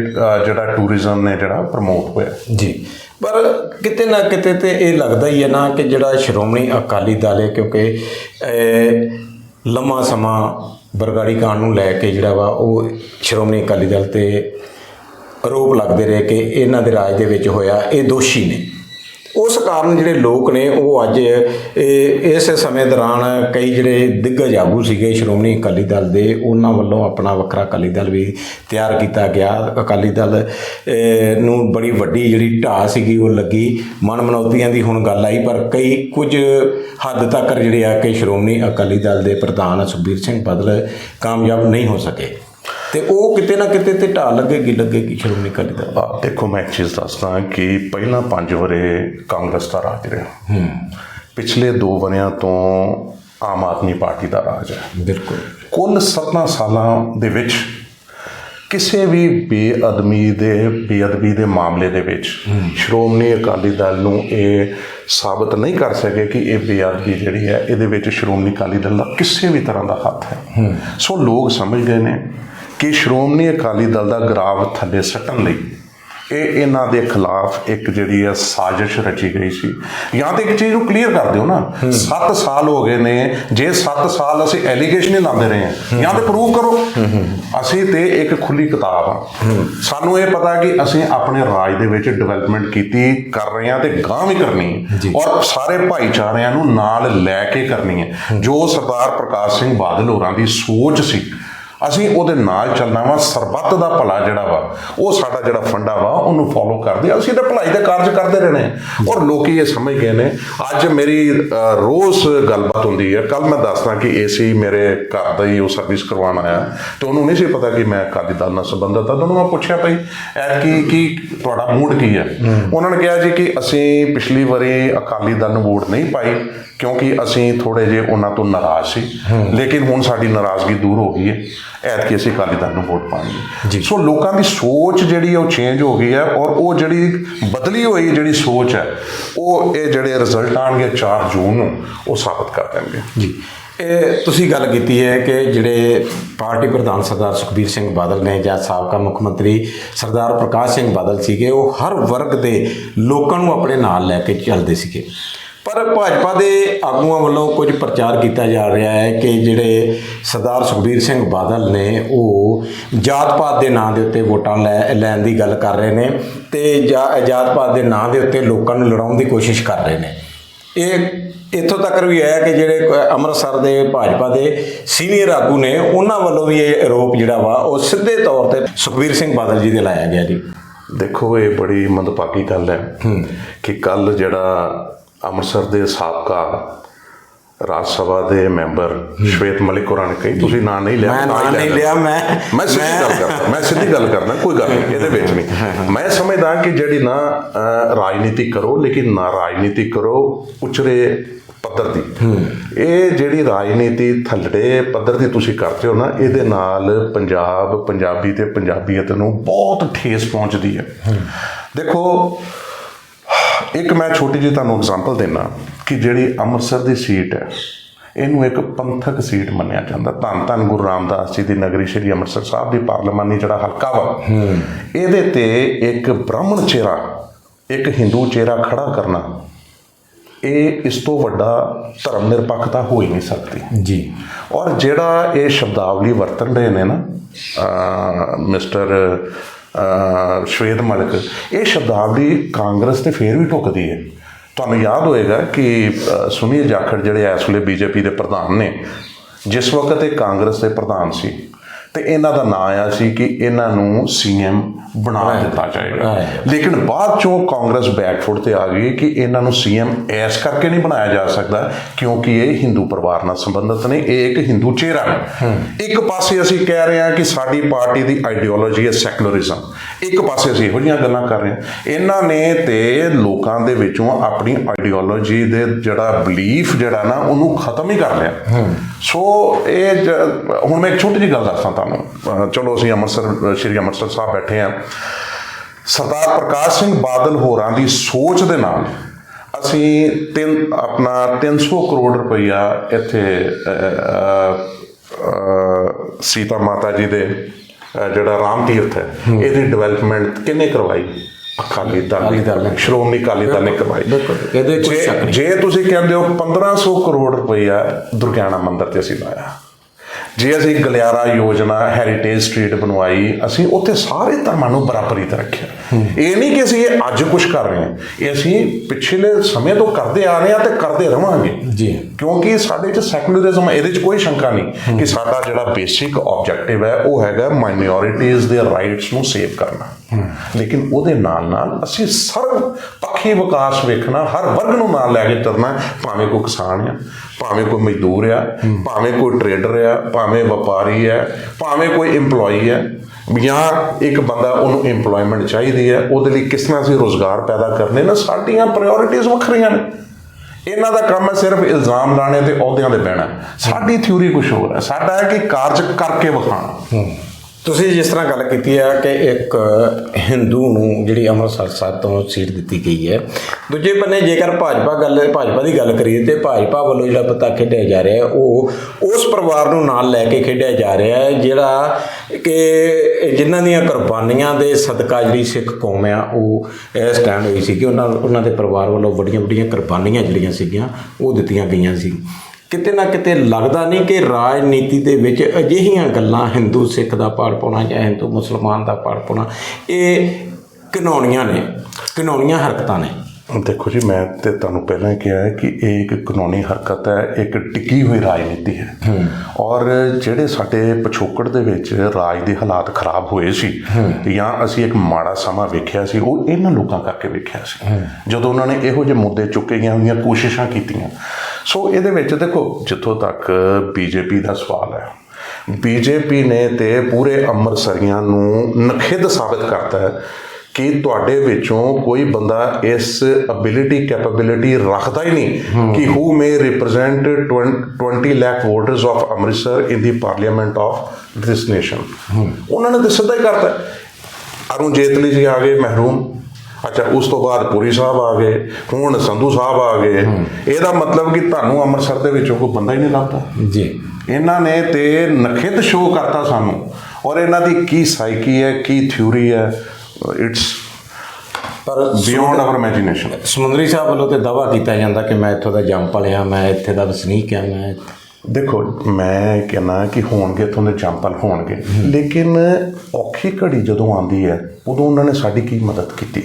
ਜਿਹੜਾ ਟੂਰਿਜ਼ਮ ਨੇ ਜਿਹੜਾ ਪ੍ਰਮੋਟ ਹੋਇਆ। ਜੀ। ਪਰ ਕਿਤੇ ਨਾ ਕਿਤੇ ਤੇ ਇਹ ਲੱਗਦਾ ਹੀ ਹੈ ਨਾ ਕਿ ਜਿਹੜਾ ਸ਼੍ਰੋਮਣੀ ਅਕਾਲੀ ਦਲ ਹੈ, ਕਿਉਂਕਿ ਲੰਮਾ ਸਮਾਂ ਬਰਗਾੜੀ ਕਾਂਡ ਨੂੰ ਲੈ ਕੇ ਜਿਹੜਾ ਵਾ, ਉਹ ਸ਼੍ਰੋਮਣੀ ਅਕਾਲੀ ਦਲ ਤੇ ਆਰੋਪ ਲੱਗਦੇ ਰਹੇ ਕਿ ਇਹਨਾਂ ਦੇ ਰਾਜ ਦੇ ਵਿੱਚ ਹੋਇਆ, ਇਹ ਦੋਸ਼ੀ ਨੇ। ਉਸ ਕਾਰਨ ਜਿਹੜੇ ਲੋਕ ਨੇ, ਉਹ ਅੱਜ ਇਹ, ਇਸ ਸਮੇਂ ਦੌਰਾਨ ਕਈ ਜਿਹੜੇ ਦਿੱਗਜ ਆਗੂ ਸੀਗੇ, ਸ਼੍ਰੋਮਣੀ ਅਕਾਲੀ ਦਲ ਦੇ, ਉਹਨਾਂ ਵੱਲੋਂ ਆਪਣਾ ਵੱਖਰਾ ਅਕਾਲੀ ਦਲ ਵੀ ਤਿਆਰ ਕੀਤਾ ਗਿਆ। ਅਕਾਲੀ ਦਲ ਨੂੰ ਬੜੀ ਵੱਡੀ ਜਿਹੜੀ ਢਾਹ ਸੀਗੀ, ਉਹ ਲੱਗੀ। ਮਨ ਮਨੌਤੀਆਂ ਦੀ ਹੁਣ ਗੱਲ ਆਈ, ਪਰ ਕਈ ਕੁਝ ਹੱਦ ਤੱਕ ਜਿਹੜੇ ਆ ਕਿ ਸ਼੍ਰੋਮਣੀ ਅਕਾਲੀ ਦਲ ਦੇ ਪ੍ਰਧਾਨ ਸੁਖਬੀਰ ਸਿੰਘ ਬਾਦਲ ਕਾਮਯਾਬ ਨਹੀਂ ਹੋ ਸਕੇ। ਤੇ ਉਹ ਕਿਤੇ ਨਾ ਕਿਤੇ ਤੇ ਢਾਹ ਲੱਗੇਗੀ ਲੱਗੇਗੀ ਸ਼੍ਰੋਮਣੀ ਅਕਾਲੀ ਦਲ। ਆ ਦੇਖੋ ਮੈਂ ਇੱਕ ਚੀਜ਼ ਦੱਸਦਾ ਕਿ ਪਹਿਲਾਂ ਪੰਜ ਵਰੇ ਕਾਂਗਰਸ ਦਾ ਰਾਜ ਰਿਹਾ। ਹੂੰ। ਪਿਛਲੇ ਦੋ ਵਰਿਆਂ ਤੋਂ ਆਮ ਆਦਮੀ ਪਾਰਟੀ ਦਾ ਰਾਜ ਹੈ। ਬਿਲਕੁਲ। ਕੁੱਲ 17 ਸਾਲਾਂ ਦੇ ਵਿੱਚ ਕਿਸੇ ਵੀ ਬੇਅਦਮੀ ਦੇ ਬੇਅਦਬੀ ਦੇ ਮਾਮਲੇ ਦੇ ਵਿੱਚ ਸ਼੍ਰੋਮਣੀ ਅਕਾਲੀ ਦਲ ਨੂੰ ਇਹ ਸਾਬਤ ਨਹੀਂ ਕਰ ਸਕੇ ਕਿ ਇਹ ਬੇਅਦਬੀ ਜਿਹੜੀ ਹੈ ਇਹਦੇ ਵਿੱਚ ਸ਼੍ਰੋਮਣੀ ਅਕਾਲੀ ਦਲ ਦਾ ਕਿਸੇ ਵੀ ਤਰ੍ਹਾਂ ਦਾ ਹੱਥ ਹੈ। ਸੋ ਲੋਕ ਸਮਝ ਗਏ ਨੇ ਕਿ ਸ਼੍ਰੋਮਣੀ ਅਕਾਲੀ ਦਲ ਦਾ ਗਰਾਵ ਥੱਲੇ ਸੱਟਣ ਲਈ। ਇਹ ਇਹਨਾਂ ਦੇ ਖਿਲਾਫ ਇੱਕ ਜਿਹੜੀ ਹੈ ਸਾਜ਼ਿਸ਼ ਰਚੀ ਗਈ ਸੀ। ਜਾਂ ਤੇ ਇੱਕ ਚੀਜ਼ ਨੂੰ ਕਲੀਅਰ ਕਰ ਦਿਓ ਨਾ। 7 ਸਾਲ ਹੋ ਗਏ ਨੇ। ਜੇ 7 ਸਾਲ ਅਸੀਂ ਐਲੀਗੇਸ਼ਨ ਹੀ ਲਾਉਂਦੇ ਰਹੇ ਹਾਂ ਜਾਂ ਤੇ ਪ੍ਰੂਵ ਕਰੋ। ਅਸੀਂ ਤੇ ਇੱਕ ਖੁੱਲੀ ਕਿਤਾਬ ਆ ਸਾਨੂੰ ਇਹ ਪਤਾ ਕਿ ਅਸੀਂ ਆਪਣੇ ਰਾਜ ਦੇ ਵਿੱਚ ਡਿਵੈਲਪਮੈਂਟ ਕੀਤੀ ਕਰ ਰਹੇ ਹਾਂ ਤੇ ਗਾਂ ਵੀ ਕਰਨੀ ਹੈ। ਔਰ ਸਾਰੇ ਭਾਈਚਾਰਿਆਂ ਨੂੰ ਨਾਲ ਲੈ ਕੇ ਕਰਨੀ ਹੈ। ਜੋ ਸਰਦਾਰ ਪ੍ਰਕਾਸ਼ ਸਿੰਘ ਬਾਦਲ ਹੋਰਾਂ ਦੀ ਸੋਚ ਸੀ ਅਸੀਂ ਉਹਦੇ ਨਾਲ ਚੱਲਣਾ ਵਾ ਸਰਬੱਤ ਦਾ ਭਲਾ ਜਿਹੜਾ ਵਾ ਉਹ ਸਾਡਾ ਜਿਹੜਾ ਫੰਡਾ ਵਾ ਉਹਨੂੰ ਫੋਲੋ ਕਰਦੇ ਆ। ਅਸੀਂ ਤਾਂ ਭਲਾਈ ਦੇ ਕਾਰਜ ਕਰਦੇ ਰਹਿਣੇ। ਔਰ ਲੋਕੀ ਇਹ ਸਮਝ ਗਏ ਨੇ। ਅੱਜ ਮੇਰੀ ਰੋਜ਼ ਗੱਲਬਾਤ ਹੁੰਦੀ ਹੈ। ਕੱਲ ਮੈਂ ਦੱਸਦਾ ਕਿ ਏਸੀ ਮੇਰੇ ਘਰ ਦਾ ਹੀ ਉਹ ਸਰਵਿਸ ਕਰਵਾਉਣ ਆਇਆ। ਤੇ ਉਹਨੂੰ ਨਹੀਂ ਸੀ ਪਤਾ ਕਿ ਮੈਂ ਅਕਾਲੀ ਦਲ ਨਾਲ ਸੰਬੰਧਤ ਆ। ਤਾਂ ਉਹਨੂੰ ਮੈਂ ਪੁੱਛਿਆ ਭਈ ਐ ਕੀ ਕੀ ਤੁਹਾਡਾ ਮੂਡ ਕੀ ਹੈ। ਉਹਨਾਂ ਨੇ ਕਿਹਾ ਜੀ ਕਿ ਅਸੀਂ ਪਿਛਲੀ ਵਾਰੀ ਅਕਾਲੀ ਦਲ ਨੂੰ ਵੋਟ ਨਹੀਂ ਪਾਈ। ਕਿਉਂਕਿ ਅਸੀਂ ਥੋੜੇ ਜਿਹੇ ਉਹਨਾਂ ਤੋਂ ਨਾਰਾਜ਼ ਸੀ। ਲੇਕਿਨ ਹੁਣ ਸਾਡੀ ਨਾਰਾਜ਼ਗੀ ਦੂਰ ਹੋ ਗਈ ਹੈ। ਐਤਕੀ ਅਸੀਂ ਅਕਾਲੀ ਦਲ ਨੂੰ ਵੋਟ ਪਾਣੀ ਸੋ ਲੋਕਾਂ ਦੀ ਸੋਚ ਜਿਹੜੀ ਹੈ ਉਹ ਚੇਂਜ ਹੋ ਗਈ ਹੈ ਔਰ ਉਹ ਜਿਹੜੀ ਬਦਲੀ ਹੋਈ ਜਿਹੜੀ ਸੋਚ ਹੈ ਉਹ ਇਹ ਜਿਹੜੇ ਰਿਜ਼ਲਟ ਆਣਗੇ 4 ਜੂਨ ਨੂੰ ਉਹ ਸਾਬਤ ਕਰ ਦੇਣਗੇ। ਜੀ। ਇਹ ਤੁਸੀਂ ਗੱਲ ਕੀਤੀ ਹੈ ਕਿ ਜਿਹੜੇ ਪਾਰਟੀ ਪ੍ਰਧਾਨ ਸਰਦਾਰ ਸੁਖਬੀਰ ਸਿੰਘ ਬਾਦਲ ਨੇ ਜਾਂ ਸਾਬਕਾ ਮੁੱਖ ਮੰਤਰੀ ਸਰਦਾਰ ਪ੍ਰਕਾਸ਼ ਸਿੰਘ ਬਾਦਲ ਸੀਗੇ ਉਹ ਹਰ ਵਰਗ ਦੇ ਲੋਕਾਂ ਨੂੰ ਆਪਣੇ ਨਾਲ ਲੈ ਕੇ ਚੱਲਦੇ ਸੀਗੇ। ਪਰ ਭਾਜਪਾ ਦੇ ਆਗੂਆਂ ਵੱਲੋਂ ਕੁਝ ਪ੍ਰਚਾਰ ਕੀਤਾ ਜਾ ਰਿਹਾ ਹੈ ਕਿ ਜਿਹੜੇ ਸਰਦਾਰ ਸੁਖਬੀਰ ਸਿੰਘ ਬਾਦਲ ਨੇ ਉਹ ਜਾਤ ਪਾਤ ਦੇ ਨਾਂ ਦੇ ਉੱਤੇ ਵੋਟਾਂ ਲੈ ਲੈਣ ਦੀ ਗੱਲ ਕਰ ਰਹੇ ਨੇ ਤੇ ਜਾ- ਜਾਤ ਪਾਤ ਦੇ ਨਾਂ ਦੇ ਉੱਤੇ ਲੋਕਾਂ ਨੂੰ ਲੜਾਉਣ ਦੀ ਕੋਸ਼ਿਸ਼ ਕਰ ਰਹੇ ਨੇ। ਇਹ ਇੱਥੋਂ ਤੱਕ ਵੀ ਆਇਆ ਕਿ ਜਿਹੜੇ ਅੰਮ੍ਰਿਤਸਰ ਦੇ ਭਾਜਪਾ ਦੇ ਸੀਨੀਅਰ ਆਗੂ ਨੇ ਉਹਨਾਂ ਵੱਲੋਂ ਵੀ ਇਹ ਆਰੋਪ ਜਿਹੜਾ ਵਾ ਉਹ ਸਿੱਧੇ ਤੌਰ ਤੇ ਸੁਖਬੀਰ ਸਿੰਘ ਬਾਦਲ ਜੀ ਦੇ ਲਾਇਆ ਗਿਆ ਜੀ। ਦੇਖੋ ਇਹ ਬੜੀ ਮੰਦਭਾਗੀ ਗੱਲ ਹੈ ਕਿ ਕੱਲ ਜਿਹੜਾ ਅੰਮ੍ਰਿਤਸਰ ਦੇ ਸਾਬਕਾ ਰਾਜ ਸਭਾ ਦੇ ਮੈਂਬਰ ਸ਼ਵੇਤ ਮਲਿਕ ਹੋਰਾਂ ਨੇ ਕਹੀ ਤੁਸੀਂ ਨਾਂ ਨਹੀਂ ਲਿਆ ਮੈਂ ਨਾਂ ਨਹੀਂ ਲਿਆ, ਮੈਂ- ਮੈਂ ਸਿੱਧੀ ਗੱਲ ਕਰਦਾ ਮੈਂ ਸਿੱਧੀ ਗੱਲ ਕਰਦਾ ਕੋਈ ਗੱਲ ਨਹੀਂ ਇਹਦੇ ਵਿੱਚ ਨਹੀਂ। ਮੈਂ ਸਮਝਦਾ ਕਿ ਜਿਹੜੀ ਨਾ ਰਾਜਨੀਤੀ ਕਰੋ ਲੇਕਿਨ ਨਾ ਰਾਜਨੀਤੀ ਕਰੋ ਉਚਰੇ ਪੱਧਰ ਦੀ। ਇਹ ਜਿਹੜੀ ਰਾਜਨੀਤੀ ਥੱਲੜੇ ਪੱਧਰ ਦੀ ਤੁਸੀਂ ਕਰਦੇ ਹੋ ਨਾ ਇਹਦੇ ਨਾਲ ਪੰਜਾਬ ਪੰਜਾਬੀ ਤੇ ਪੰਜਾਬੀਅਤ ਨੂੰ ਬਹੁਤ ਠੇਸ ਪਹੁੰਚਦੀ ਹੈ। ਦੇਖੋ ਇੱਕ ਮੈਂ ਛੋਟੀ ਜਿਹੀ ਤੁਹਾਨੂੰ ਐਗਜ਼ਾਮਪਲ ਦੇਣਾ ਕਿ ਜਿਹੜੀ ਅੰਮ੍ਰਿਤਸਰ ਦੀ ਸੀਟ ਹੈ ਇਹਨੂੰ ਇੱਕ ਪੰਥਕ ਸੀਟ ਮੰਨਿਆ ਜਾਂਦਾ। ਧੰਨ ਧੰਨ ਗੁਰੂ ਰਾਮਦਾਸ ਜੀ ਦੀ ਨਗਰੀ ਸ਼੍ਰੀ ਅੰਮ੍ਰਿਤਸਰ ਸਾਹਿਬ ਦੀ ਪਾਰਲੀਮਾਨੀ ਜਿਹੜਾ ਹਲਕਾ ਵਾ ਇਹਦੇ ਤੇ ਇੱਕ ਬ੍ਰਾਹਮਣ ਚਿਹਰਾ ਇੱਕ ਹਿੰਦੂ ਚਿਹਰਾ ਖੜਾ ਕਰਨਾ ਇਹ ਇਸ ਤੋਂ ਵੱਡਾ ਧਰਮ ਨਿਰਪੱਖਤਾ ਹੋ ਹੀ ਨਹੀਂ ਸਕਦੀ। ਜੀ। ਔਰ ਜਿਹੜਾ ਇਹ ਸ਼ਬਦਾਵਲੀ ਵਰਤਨ ਰਹੇ ਨੇ ਨਾ ਮਿਸਟਰ ਅਹ, ਸ਼ਵੇਤ ਮਲਿਕ, ਇਹ ਸ਼ਬਦਾਵਲੀ ਕਾਂਗਰਸ ਤੇ ਫੇਰ ਵੀ ਟੁੱਕਦੀ ਹੈ। ਤੁਹਾਨੂੰ ਯਾਦ ਹੋਏਗਾ ਕਿ ਸੁਨੀਲ ਜਾਖੜ ਜਿਹੜੇ ਇਸ ਵੇਲੇ ਬੀਜੇਪੀ ਦੇ ਪ੍ਰਧਾਨ ਨੇ, ਜਿਸ ਵਕਤ ਇਹ ਕਾਂਗਰਸ ਦੇ ਪ੍ਰਧਾਨ ਸੀ ਤੇ ਇਹਨਾਂ ਦਾ ਨਾਂ ਆਇਆ ਸੀ ਕਿ ਇਹਨਾਂ ਨੂੰ ਸੀਐਮ ਬਣਾ ਦਿੱਤਾ ਜਾਏਗਾ। ਲੇਕਿਨ ਬਾਅਦ ਚੋਂ ਕਾਂਗਰਸ ਬੈਕਫੁੱਟ ਤੇ ਆ ਗਈ ਕਿ ਇਹਨਾਂ ਨੂੰ ਸੀਐਮ ਐਸ ਕਰਕੇ ਨਹੀਂ ਬਣਾਇਆ ਜਾ ਸਕਦਾ ਕਿਉਂਕਿ ਇਹ ਹਿੰਦੂ ਪਰਿਵਾਰ ਨਾਲ ਸੰਬੰਧਿਤ ਨੇ ਇਹ ਇੱਕ ਹਿੰਦੂ ਚਿਹਰਾ। ਹੈ। ਇੱਕ ਪਾਸੇ ਅਸੀਂ ਕਹਿ ਰਹੇ ਹਾਂ ਕਿ ਸਾਡੀ ਪਾਰਟੀ ਦੀ ਆਈਡੀਓਲੋਜੀ ਹੈ ਸੈਕੂਲਰਿਜ਼ਮ ਇੱਕ ਪਾਸੇ ਅਸੀਂ ਇਹੋ ਜਿਹੀਆਂ ਗੱਲਾਂ ਕਰ ਰਹੇ ਹਾਂ। ਇਹਨਾਂ ਨੇ ਤੇ ਲੋਕਾਂ ਦੇ ਵਿੱਚੋਂ ਆਪਣੀ ਆਈਡੀਓਲੋਜੀ ਦੇ ਜਿਹੜਾ ਬਲੀਫ ਜਿਹੜਾ ਨਾ ਉਹਨੂੰ ਖਤਮ ਹੀ ਕਰ ਲਿਆ। ਸੋ ਇਹ ਹੁਣ ਮੈਂ ਇੱਕ ਛੋਟੀ ਜਿਹੀ ਗੱਲ ਦੱਸਾਂ ਤੁਹਾਨੂੰ। ਚਲੋ ਅਸੀਂ ਅੰਮ੍ਰਿਤਸਰ ਸ਼੍ਰੀ ਅੰਮ੍ਰਿਤਸਰ ਸਾਹਿਬ ਬੈਠੇ ਹਾਂ। ਸਰਦਾਰ ਪ੍ਰਕਾਸ਼ ਸਿੰਘ ਬਾਦਲ ਹੋਰਾਂ ਦੀ ਸੋਚ ਦੇ ਨਾਲ ਅਸੀਂ ਤਿੰਨ ਆਪਣਾ 300 ਕਰੋੜ ਰੁਪਈਆ ਇੱਥੇ ਸੀਤਾ ਮਾਤਾ ਜੀ ਦੇ ਜਿਹੜਾ ਰਾਮ ਤੀਰਥ ਹੈ ਇਹਦੀ ਡਿਵੈਲਪਮੈਂਟ ਕਿੰਨੇ ਕਰਵਾਈ ਅਕਾਲੀ ਦਲ ਨੇ। ਸ਼੍ਰੋਮਣੀ ਅਕਾਲੀ ਦਲ ਨੇ ਕਰਵਾਈ ਇਹਦੇ ਕੋਈ ਜੇ- ਸ਼ੱਕ ਨਹੀਂ। ਜੇ ਤੁਸੀਂ ਕਹਿੰਦੇ ਹੋ 1500 ਕਰੋੜ ਰੁਪਈਆ ਦੁਰਗਿਆਣਾ ਮੰਦਿਰ ਤੇ ਅਸੀਂ ਲਾਇਆ ਜੇ ਅਸੀਂ ਗਲਿਆਰਾ ਯੋਜਨਾ ਹੈਰੀਟੇਜ ਸਟਰੀਟ ਬਣਵਾਈ ਅਸੀਂ ਉੱਥੇ ਸਾਰੇ ਧਰਮਾਂ ਨੂੰ ਬਰਾਬਰੀ ਤੇ ਰੱਖਿਆ। ਇਹ ਨਹੀਂ ਕਿ ਅਸੀਂ ਇਹ ਅੱਜ ਕੁਝ ਕਰ ਰਹੇ ਹਾਂ। ਇਹ ਅਸੀਂ ਪਿਛਲੇ ਸਮੇਂ ਤੋਂ ਕਰਦੇ ਆ ਰਹੇ ਹਾਂ ਤੇ ਕਰਦੇ ਰਵਾਂਗੇ। ਜੀ। ਕਿਉਂਕਿ ਸਾਡੇ ਚ ਸੈਕੂਲਰਿਜ਼ਮ ਇਹਦੇ ਚ ਕੋਈ ਸ਼ੰਕਾ ਨਹੀਂ ਕਿ ਸਾਡਾ ਜਿਹੜਾ ਬੇਸਿਕ ਆਬਜੈਕਟਿਵ ਹੈ ਉਹ ਹੈਗਾ ਮਾਈਨੋਰਿਟੀਜ਼ ਦੇ ਰਾਈਟਸ ਨੂੰ ਸੇਵ ਕਰਨਾ। ਲੇਕਿਨ ਉਹਦੇ ਨਾਲ ਨਾਲ ਅਸੀਂ ਸਰਵ ਪੱਖੀ ਵਿਕਾਸ ਵੇਖਣਾ ਹਰ ਵਰਗ ਨੂੰ ਨਾਲ ਲੈ ਕੇ ਤੁਰਨਾ ਭਾਵੇਂ ਕੋਈ ਕਿਸਾਨ ਆ ਭਾਵੇਂ ਕੋਈ ਮਜ਼ਦੂਰ ਆ ਭਾਵੇਂ ਕੋਈ ਟਰੇਡਰ ਆ ਭਾਵੇਂ ਵਪਾਰੀ ਹੈ ਭਾਵੇਂ ਕੋਈ EMPLOYE ਹੈ ਜਾਂ ਇੱਕ ਬੰਦਾ ਉਹਨੂੰ EMPLOYMENT ਚਾਹੀਦੀ ਹੈ ਉਹਦੇ ਲਈ ਕਿਸ ਤਰ੍ਹਾਂ ਅਸੀਂ ਰੋਜ਼ਗਾਰ ਪੈਦਾ ਕਰਨੇ ਨੇ ਸਾਡੀਆਂ ਪ੍ਰਾਇੋਰਟੀਆਂ ਵੱਖਰੀਆਂ ਨੇ। ਇਹਨਾਂ ਦਾ ਕੰਮ ਹੈ ਸਿਰਫ ਇਲਜ਼ਾਮ ਲਾਣੇ ਤੇ ਅਹੁਦਿਆਂ ਦੇ ਬਹਿਣਾ। ਸਾਡੀ ਥਿਊਰੀ ਕੁਝ ਹੋਰ ਹੈ। ਸਾਡਾ ਹੈ ਕਿ ਕਾਰਜ ਕਰਕੇ ਵਿਖਾਣਾ ਤੁਸੀਂ ਜਿਸ ਤਰ੍ਹਾਂ ਗੱਲ ਕੀਤੀ ਆ ਕਿ ਇੱਕ ਹਿੰਦੂ ਨੂੰ ਜਿਹੜੀ ਅੰਮ੍ਰਿਤਸਰ ਸਾਹਿਬ ਤੋਂ ਸੀਟ ਦਿੱਤੀ ਗਈ ਹੈ, ਦੂਜੇ ਬੰਨੇ ਜੇਕਰ ਭਾਜਪਾ ਗੱਲ, ਭਾਜਪਾ ਦੀ ਗੱਲ ਕਰੀਏ ਤੇ ਭਾਜਪਾ ਵੱਲੋਂ ਜਿਹੜਾ ਪਤਾ ਖੇਡਿਆ ਜਾ ਰਿਹਾ ਹੈ, ਉਹ ਉਸ ਪਰਿਵਾਰ ਨੂੰ ਨਾਲ ਲੈ ਕੇ ਖੇਡਿਆ ਜਾ ਰਿਹਾ ਹੈ, ਜਿਹੜਾ ਕਿ ਜਿਨ੍ਹਾਂ ਦੀਆਂ ਕੁਰਬਾਨੀਆਂ ਦੇ ਸਦਕਾ ਜਿਹੜੀ ਸਿੱਖ ਕੌਮ ਆ, ਉਹ ਇਹ ਸਟੈਂਡ ਹੋਈ ਸੀ ਕਿ ਉਹਨਾਂ ਉਹਨਾਂ ਦੇ ਪਰਿਵਾਰ ਵੱਲੋਂ ਵੱਡੀਆਂ ਵੱਡੀਆਂ ਕੁਰਬਾਨੀਆਂ ਜਿਹੜੀਆਂ ਸੀਗੀਆਂ, ਉਹ ਦਿੱਤੀਆਂ ਗਈਆਂ ਸੀ। ਕਿਤੇ ਨਾ ਕਿਤੇ ਲੱਗਦਾ ਨਹੀਂ ਕਿ ਰਾਜਨੀਤੀ ਦੇ ਵਿੱਚ ਅਜਿਹੀਆਂ ਗੱਲਾਂ ਹਿੰਦੂ ਸਿੱਖ ਦਾ ਪਾੜ ਪਾਉਣਾ ਜਾਂ ਹਿੰਦੂ ਮੁਸਲਮਾਨ ਦਾ ਪਾੜ ਪਾਉਣਾ ਇਹ ਘਿਨਾਉਣੀਆਂ ਨੇ ਘਿਨਾਉਣੀਆਂ ਹਰਕਤਾਂ ਨੇ। ਦੇਖੋ ਜੀ ਮੈਂ ਤੇ ਤੁਹਾਨੂੰ ਪਹਿਲਾਂ ਹੀ ਕਿਹਾ ਹੈ ਕਿ ਇਹ ਇੱਕ ਕਾਨੂੰਨੀ ਹਰਕਤ ਹੈ ਇੱਕ ਟਿੱਕੀ ਹੋਈ ਰਾਜਨੀਤੀ ਹੈ। ਔਰ ਜਿਹੜੇ ਸਾਡੇ ਪਿਛੋਕੜ ਦੇ ਵਿੱਚ ਰਾਜ ਦੇ ਹਾਲਾਤ ਖਰਾਬ ਹੋਏ ਸੀ ਜਾਂ ਅਸੀਂ ਇੱਕ ਮਾੜਾ ਸਮਾਂ ਵੇਖਿਆ ਸੀ ਉਹ ਇਹਨਾਂ ਲੋਕਾਂ ਕਰਕੇ ਵੇਖਿਆ ਸੀ। ਜਦੋਂ ਉਹਨਾਂ ਨੇ ਇਹੋ ਜਿਹੇ ਮੁੱਦੇ ਚੁੱਕੇ ਗਈਆਂ ਹੋਈਆਂ ਕੋਸ਼ਿਸ਼ਾਂ ਕੀਤੀਆਂ ਸੋ ਇਹਦੇ ਵਿੱਚ ਦੇਖੋ ਜਿੱਥੋਂ ਤੱਕ ਬੀਜੇਪੀ ਦਾ ਸਵਾਲ ਹੈ ਬੀਜੇਪੀ ਨੇ ਤੇ ਪੂਰੇ ਅੰਮ੍ਰਿਤਸਰੀਆਂ ਨੂੰ ਨਖਿੱਧ ਸਾਬਤ ਕਰਤਾ ਹੈ ਕਿ ਤੁਹਾਡੇ ਵਿੱਚੋਂ ਕੋਈ ਬੰਦਾ ਇਸ ਅਬਿਲਿਟੀ ਕੈਪੇਬਿਲਿਟੀ ਰੱਖਦਾ ਹੀ ਨਹੀਂ ਕਿ who may represent 20 lakh voters of Amritsar in the parliament of this nation ਉਹਨਾਂ ਨੇ ਤਾਂ ਸਿੱਧਾ ਹੀ ਕਰਤਾ। ਅਰੁਣ ਜੇਤਲੀ ਜੀ ਆ ਗਏ ਮਹਿਰੂਮ। ਅੱਛਾ ਉਸ ਤੋਂ ਬਾਅਦ ਪੁਰੀ ਸਾਹਿਬ ਆ ਗਏ ਹੁਣ ਸੰਧੂ ਸਾਹਿਬ ਆ ਗਏ। ਇਹਦਾ ਮਤਲਬ ਕਿ ਤੁਹਾਨੂੰ ਅੰਮ੍ਰਿਤਸਰ ਦੇ ਵਿੱਚੋਂ ਕੋਈ ਬੰਦਾ ਹੀ ਨਹੀਂ ਲੱਭਦਾ। ਜੀ। ਇਹਨਾਂ ਨੇ ਤੇ ਨਖਿੱਧ ਸ਼ੋਅ ਕਰਤਾ ਸਾਨੂੰ। ਔਰ ਇਹਨਾਂ ਦੀ ਕੀ ਸਾਈਕੀ ਹੈ ਕੀ ਥਿਊਰੀ ਹੈ it's far beyond our imagination Samundri Sahib ਵੱਲੋਂ ਤੇ ਦਾਵਾ ਕੀਤਾ ਜਾਂਦਾ ਕਿ ਮੈਂ ਇੱਥੋਂ ਦਾ ਜੰਮ ਪਲਿਆ ਮੈਂ ਇੱਥੇ ਦਾ ਵਸਨੀਕ ਹਾਂ ਮੈਂ ਦੇਖੋ ਮੈਂ ਕਹਿੰਦਾ ਕਿ ਹੋਣਗੇ ਦੇ ਜੰਪਲ ਹੋਣਗੇ। ਲੇਕਿਨ ਔਖੀ ਘੜੀ ਜਦੋਂ ਆਉਂਦੀ ਹੈ ਉਦੋਂ ਉਹਨਾਂ ਨੇ ਸਾਡੀ ਕੀ ਮਦਦ ਕੀਤੀ?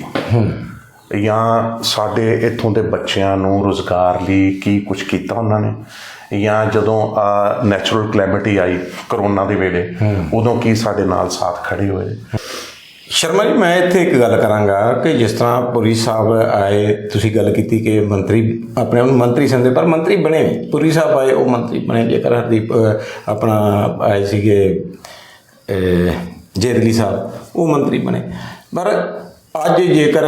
ਜਾਂ ਸਾਡੇ ਇੱਥੋਂ ਦੇ ਬੱਚਿਆਂ ਨੂੰ ਰੋਜ਼ਗਾਰ ਲਈ ਕੀ ਕੁਝ ਕੀਤਾ ਉਹਨਾਂ ਨੇ? ਜਾਂ ਜਦੋਂ ਨੈਚੁਰਲ ਕਲੈਮਿਟੀ ਆਈ ਕਰੋਨਾ ਦੇ ਵੇਲੇ ਉਦੋਂ ਕੀ ਸਾਡੇ ਨਾਲ ਸਾਥ ਖੜੇ ਹੋਏ? ਸ਼ਰਮਾ ਜੀ ਮੈਂ ਇੱਥੇ ਇੱਕ ਗੱਲ ਕਰਾਂਗਾ ਕਿ ਜਿਸ ਤਰ੍ਹਾਂ ਪੁਰੀ ਸਾਹਿਬ ਆਏ ਤੁਸੀਂ ਗੱਲ ਕੀਤੀ ਕਿ ਮੰਤਰੀ ਆਪਣੇ ਆਪ ਨੂੰ ਮੰਤਰੀ ਸੰਦੇ ਪਰ ਮੰਤਰੀ ਬਣੇ। ਪੁਰੀ ਸਾਹਿਬ ਆਏ ਉਹ ਮੰਤਰੀ ਬਣੇ ਜੇਕਰ ਹਰਦੀਪ ਆਪਣਾ ਆਏ ਸੀਗੇ ਜੇਤਲੀ ਸਾਹਿਬ, ਉਹ ਮੰਤਰੀ ਬਣੇ। ਪਰ ਅੱਜ ਜੇਕਰ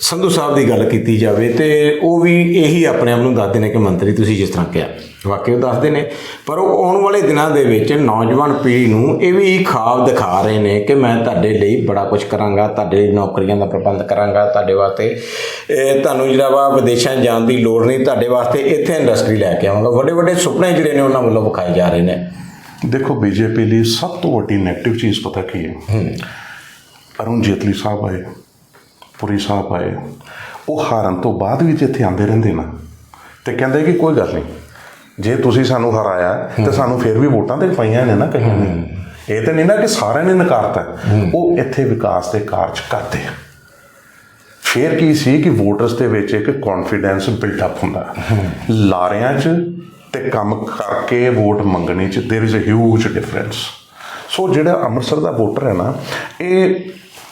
ਸੰਧੂ ਸਾਹਿਬ ਦੀ ਗੱਲ ਕੀਤੀ ਜਾਵੇ ਤੇ ਉਹ ਵੀ ਇਹੀ ਆਪਣੇ ਆਪ ਨੂੰ ਦੱਸਦੇ ਨੇ ਕਿ ਮੰਤਰੀ ਤੁਸੀਂ ਜਿਸ ਤਰ੍ਹਾਂ ਕਿਹਾ। ਵਾਕਈ ਉਹ ਦੱਸਦੇ ਨੇ। ਪਰ ਉਹ ਆਉਣ ਵਾਲੇ ਦਿਨਾਂ ਦੇ ਵਿੱਚ ਨੌਜਵਾਨ ਪੀੜ੍ਹੀ ਨੂੰ ਇਹ ਵੀ ਖਾਬ ਦਿਖਾ ਰਹੇ ਨੇ ਕਿ ਮੈਂ ਤੁਹਾਡੇ ਲਈ ਬੜਾ ਕੁਝ ਕਰਾਂਗਾ, ਤੁਹਾਡੇ ਲਈ ਨੌਕਰੀਆਂ ਦਾ ਪ੍ਰਬੰਧ ਕਰਾਂਗਾ, ਤੁਹਾਡੇ ਵਾਸਤੇ ਤੁਹਾਨੂੰ ਜਿਹੜਾ ਵਾ ਵਿਦੇਸ਼ਾਂ ਜਾਣ ਦੀ ਲੋੜ ਨਹੀਂ, ਤੁਹਾਡੇ ਵਾਸਤੇ ਇੱਥੇ ਇੰਡਸਟਰੀ ਲੈ ਕੇ ਆਵਾਂਗਾ। ਵੱਡੇ ਵੱਡੇ ਸੁਪਨੇ ਜਿਹੜੇ ਨੇ ਉਹਨਾਂ ਵੱਲੋਂ ਵਿਖਾਏ ਜਾ ਰਹੇ ਨੇ। ਦੇਖੋ ਬੀਜੇਪੀ ਲਈ ਸਭ ਤੋਂ ਵੱਡੀ ਨੈਗੇਟਿਵ ਚੀਜ਼ ਪਤਾ ਕੀ ਹੈ? ਅਰੁਣ ਜੇਤਲੀ ਸਾਹਿਬ ਆਏ ਪੁਰੀ ਸਾਹਿਬ ਆਏ ਉਹ ਹਾਰਨ ਤੋਂ ਬਾਅਦ ਵੀ ਇੱਥੇ ਆਉਂਦੇ ਰਹਿੰਦੇ ਨਾ ਤੇ ਕਹਿੰਦੇ ਕਿ ਕੋਈ ਗੱਲ ਨਹੀਂ ਜੇ ਤੁਸੀਂ ਸਾਨੂੰ ਹਰਾਇਆ ਤੇ ਸਾਨੂੰ ਫਿਰ ਵੀ ਵੋਟਾਂ ਤੇ ਪਾਈਆਂ ਨੇ ਨਾ ਕਈਆਂ ਨੇ। ਇਹ ਤਾਂ ਨਹੀਂ ਨਾ ਕਿ ਸਾਰਿਆਂ ਨੇ ਨਕਾਰਤਾ। ਉਹ ਇੱਥੇ ਵਿਕਾਸ ਦੇ ਕਾਰਜ ਕਰਦੇ ਆ। ਫਿਰ ਕੀ ਸੀ ਕਿ ਵੋਟਰਸ ਦੇ ਵਿੱਚ ਇੱਕ ਕੌਨਫੀਡੈਂਸ ਬਿਲਟ ਅਪ ਹੁੰਦਾ। ਲਾਰਿਆਂ 'ਚ ਤੇ ਕੰਮ ਕਰਕੇ ਵੋਟ ਮੰਗਣੇ 'ਚ there is a huge difference so ਜਿਹੜਾ ਅੰਮ੍ਰਿਤਸਰ ਦਾ ਵੋਟਰ ਹੈ ਨਾ ਇਹ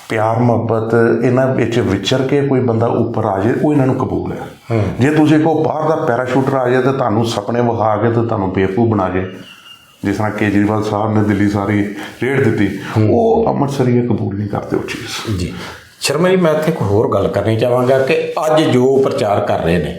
ਪਿਆਰ ਮੁਹੱਬਤ ਇਹਨਾਂ ਵਿੱਚ ਵਿਚਰ ਕੇ ਕੋਈ ਬੰਦਾ ਉੱਪਰ ਆ ਜਾਏ ਉਹ ਇਹਨਾਂ ਨੂੰ ਕਬੂਲ ਹੈ ਜੇ ਤੁਸੀਂ ਕੋ ਬਾਹਰ ਦਾ ਪੈਰਾਸ਼ੂਟਰ ਆ ਜਾਏ ਤੇ ਤੁਹਾਨੂੰ ਸੁਪਨੇ ਵਿਖਾ ਕੇ ਤੇ ਤੁਹਾਨੂੰ ਬੇਵਕੂਫ ਬਣਾ ਜੇ ਜਿਸ ਤਰ੍ਹਾਂ ਕੇਜਰੀਵਾਲ ਸਾਹਿਬ ਨੇ ਦਿੱਲੀ ਸਾਰੀ ਰੇਡ ਦਿੱਤੀ ਉਹ ਅੰਮ੍ਰਿਤਸਰੀਏ ਕਬੂਲ ਨਹੀਂ ਕਰਦੇ ਉਹ ਚੀਜ਼ ਜੀ ਸ਼ਰਮਾ ਜੀ ਮੈਂ ਇੱਥੇ ਇੱਕ ਹੋਰ ਗੱਲ ਕਰਨੀ ਚਾਹਾਂਗਾ ਕਿ ਅੱਜ ਜੋ ਪ੍ਰਚਾਰ ਕਰ ਰਹੇ ਨੇ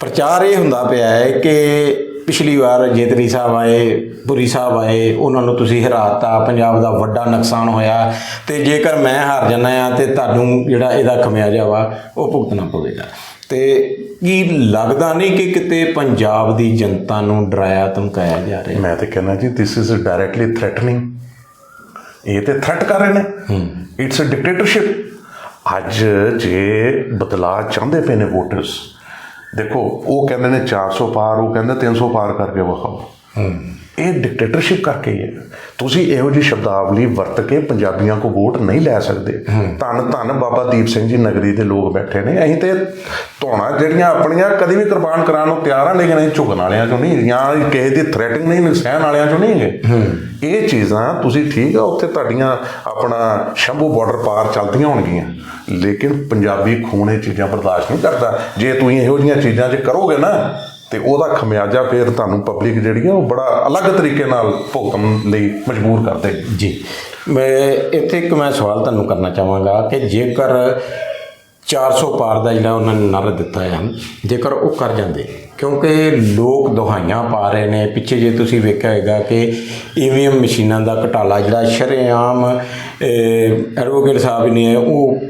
ਪ੍ਰਚਾਰ ਇਹ ਹੁੰਦਾ ਪਿਆ ਹੈ ਕਿ ਪਿਛਲੀ ਵਾਰ ਜੇਤਰੀ ਸਾਹਿਬ ਆਏ ਪੁਰੀ ਸਾਹਿਬ ਆਏ ਉਹਨਾਂ ਨੂੰ ਤੁਸੀਂ ਹਰਾਤਾ ਪੰਜਾਬ ਦਾ ਵੱਡਾ ਨੁਕਸਾਨ ਹੋਇਆ ਤੇ ਜੇਕਰ ਮੈਂ ਹਾਰ ਜਾਣਾ ਆ ਤੇ ਤੁਹਾਨੂੰ ਜਿਹੜਾ ਇਹਦਾ ਖਮਿਆਜਾ ਵਾ ਉਹ ਭੁਗਤਣਾ ਪਵੇਗਾ। ਤੇ ਕੀ ਲੱਗਦਾ ਨਹੀਂ ਕਿ ਕਿਤੇ ਪੰਜਾਬ ਦੀ ਜਨਤਾ ਨੂੰ ਡਰਾਇਆ ਧਮਕਾਇਆ ਜਾ ਰਿਹਾ? ਮੈਂ ਤੇ ਕਹਿੰਦਾ ਜੀ ਥਿਸ ਇਜ਼ ਡਾਇਰੈਕਟਲੀ ਥ੍ਰੈਟਨਿੰਗ ਇਹ ਤੇ ਥ੍ਰੈਟ ਕਰ ਰਹੇ ਨੇ। ਇਟਸ ਅ ਡਿਕਟੇਟਰਸ਼ਿਪ ਅੱਜ ਜੇ ਬਦਲਾਅ ਚਾਹੁੰਦੇ ਪਏ ਨੇ ਵੋਟਰਸ ਦੇਖੋ ਉਹ ਕਹਿੰਦੇ ਨੇ 400 ਪਾਰ ਉਹ ਕਹਿੰਦੇ 300 ਪਾਰ ਕਰਕੇ ਵਿਖਾਓ। ਇਹ ਡਿਕਟੇਟਰਸ਼ਿਪ ਕਰਕੇ ਹੀ ਹੈ। ਤੁਸੀਂ ਇਹੋ ਜਿਹੀ ਸ਼ਬਦਾਵਲੀ ਵਰਤ ਕੇ ਪੰਜਾਬੀਆਂ ਕੋ ਵੋਟ ਨਹੀਂ ਲੈ ਸਕਦੇ। ਧੰਨ ਧੰਨ ਬਾਬਾ ਦੀਪ ਸਿੰਘ ਜੀ ਨਗਰੀ ਦੇ ਲੋਕ ਬੈਠੇ ਨੇ। ਅਸੀਂ ਤੇ ਧੋਣਾ ਜਿਹੜੀਆਂ ਆਪਣੀਆਂ ਕਦੀ ਵੀ ਕੁਰਬਾਨ ਕਰਾਉਣ ਨੂੰ ਤਿਆਰ ਆ ਲੇਕਿਨ ਅਸੀਂ ਝੁਕਣ ਵਾਲਿਆਂ ਚੋਂ ਨਹੀਂ ਜਾਂ ਕਿਸੇ ਦੀ ਥ੍ਰੈਟਿੰਗ ਨਹੀਂ ਸਹਿਣ ਵਾਲਿਆਂ ਚੋਂ ਨਹੀਂ ਹੈਗੇ। ਇਹ ਚੀਜ਼ਾਂ ਤੁਸੀਂ ਠੀਕ ਆ ਉੱਥੇ ਤੁਹਾਡੀਆਂ ਆਪਣਾ ਸ਼ੰਭੂ ਬਾਰਡਰ ਪਾਰ ਚੱਲਦੀਆਂ ਹੋਣਗੀਆਂ। ਲੇਕਿਨ ਪੰਜਾਬੀ ਖੂਨ ਇਹ ਚੀਜ਼ਾਂ ਬਰਦਾਸ਼ਤ ਨਹੀਂ ਕਰਦਾ। ਜੇ ਤੁਸੀਂ ਇਹੋ ਜਿਹੀਆਂ ਚੀਜ਼ਾਂ 'ਚ ਕਰੋਗੇ ਨਾ ਤੇ ਉਹਦਾ ਖਮਿਆਜਾ ਫਿਰ ਤੁਹਾਨੂੰ ਪਬਲਿਕ ਜਿਹੜੀ ਹੈ ਉਹ ਬੜਾ ਅਲੱਗ ਤਰੀਕੇ ਨਾਲ ਭੁਗਤਣ ਲਈ ਮਜਬੂਰ ਕਰਦੇ ਜੀ। ਮੈਂ ਇੱਥੇ ਇੱਕ ਮੈਂ ਸਵਾਲ ਤੁਹਾਨੂੰ ਕਰਨਾ ਚਾਹਾਂਗਾ ਕਿ ਜੇਕਰ 400 ਪਾਰ ਦਾ ਜਿਹੜਾ ਉਹਨਾਂ ਨੇ ਨਰ ਦਿੱਤਾ ਹੈ ਜੇਕਰ ਉਹ ਕਰ ਜਾਂਦੇ, ਕਿਉਂਕਿ ਲੋਕ ਦੁਹਾਈਆਂ ਪਾ ਰਹੇ ਨੇ, ਪਿੱਛੇ ਜੇ ਤੁਸੀਂ ਵੇਖਿਆ ਹੋਵੇਗਾ ਕਿ ਈਵੀਐਮ ਮਸ਼ੀਨਾਂ ਦਾ ਘਟਾਲਾ ਜਿਹੜਾ ਸ਼ਰੇਆਮ ਐਡਵੋਕੇਟ ਸਾਹਿਬ ਨੇ ਉਹ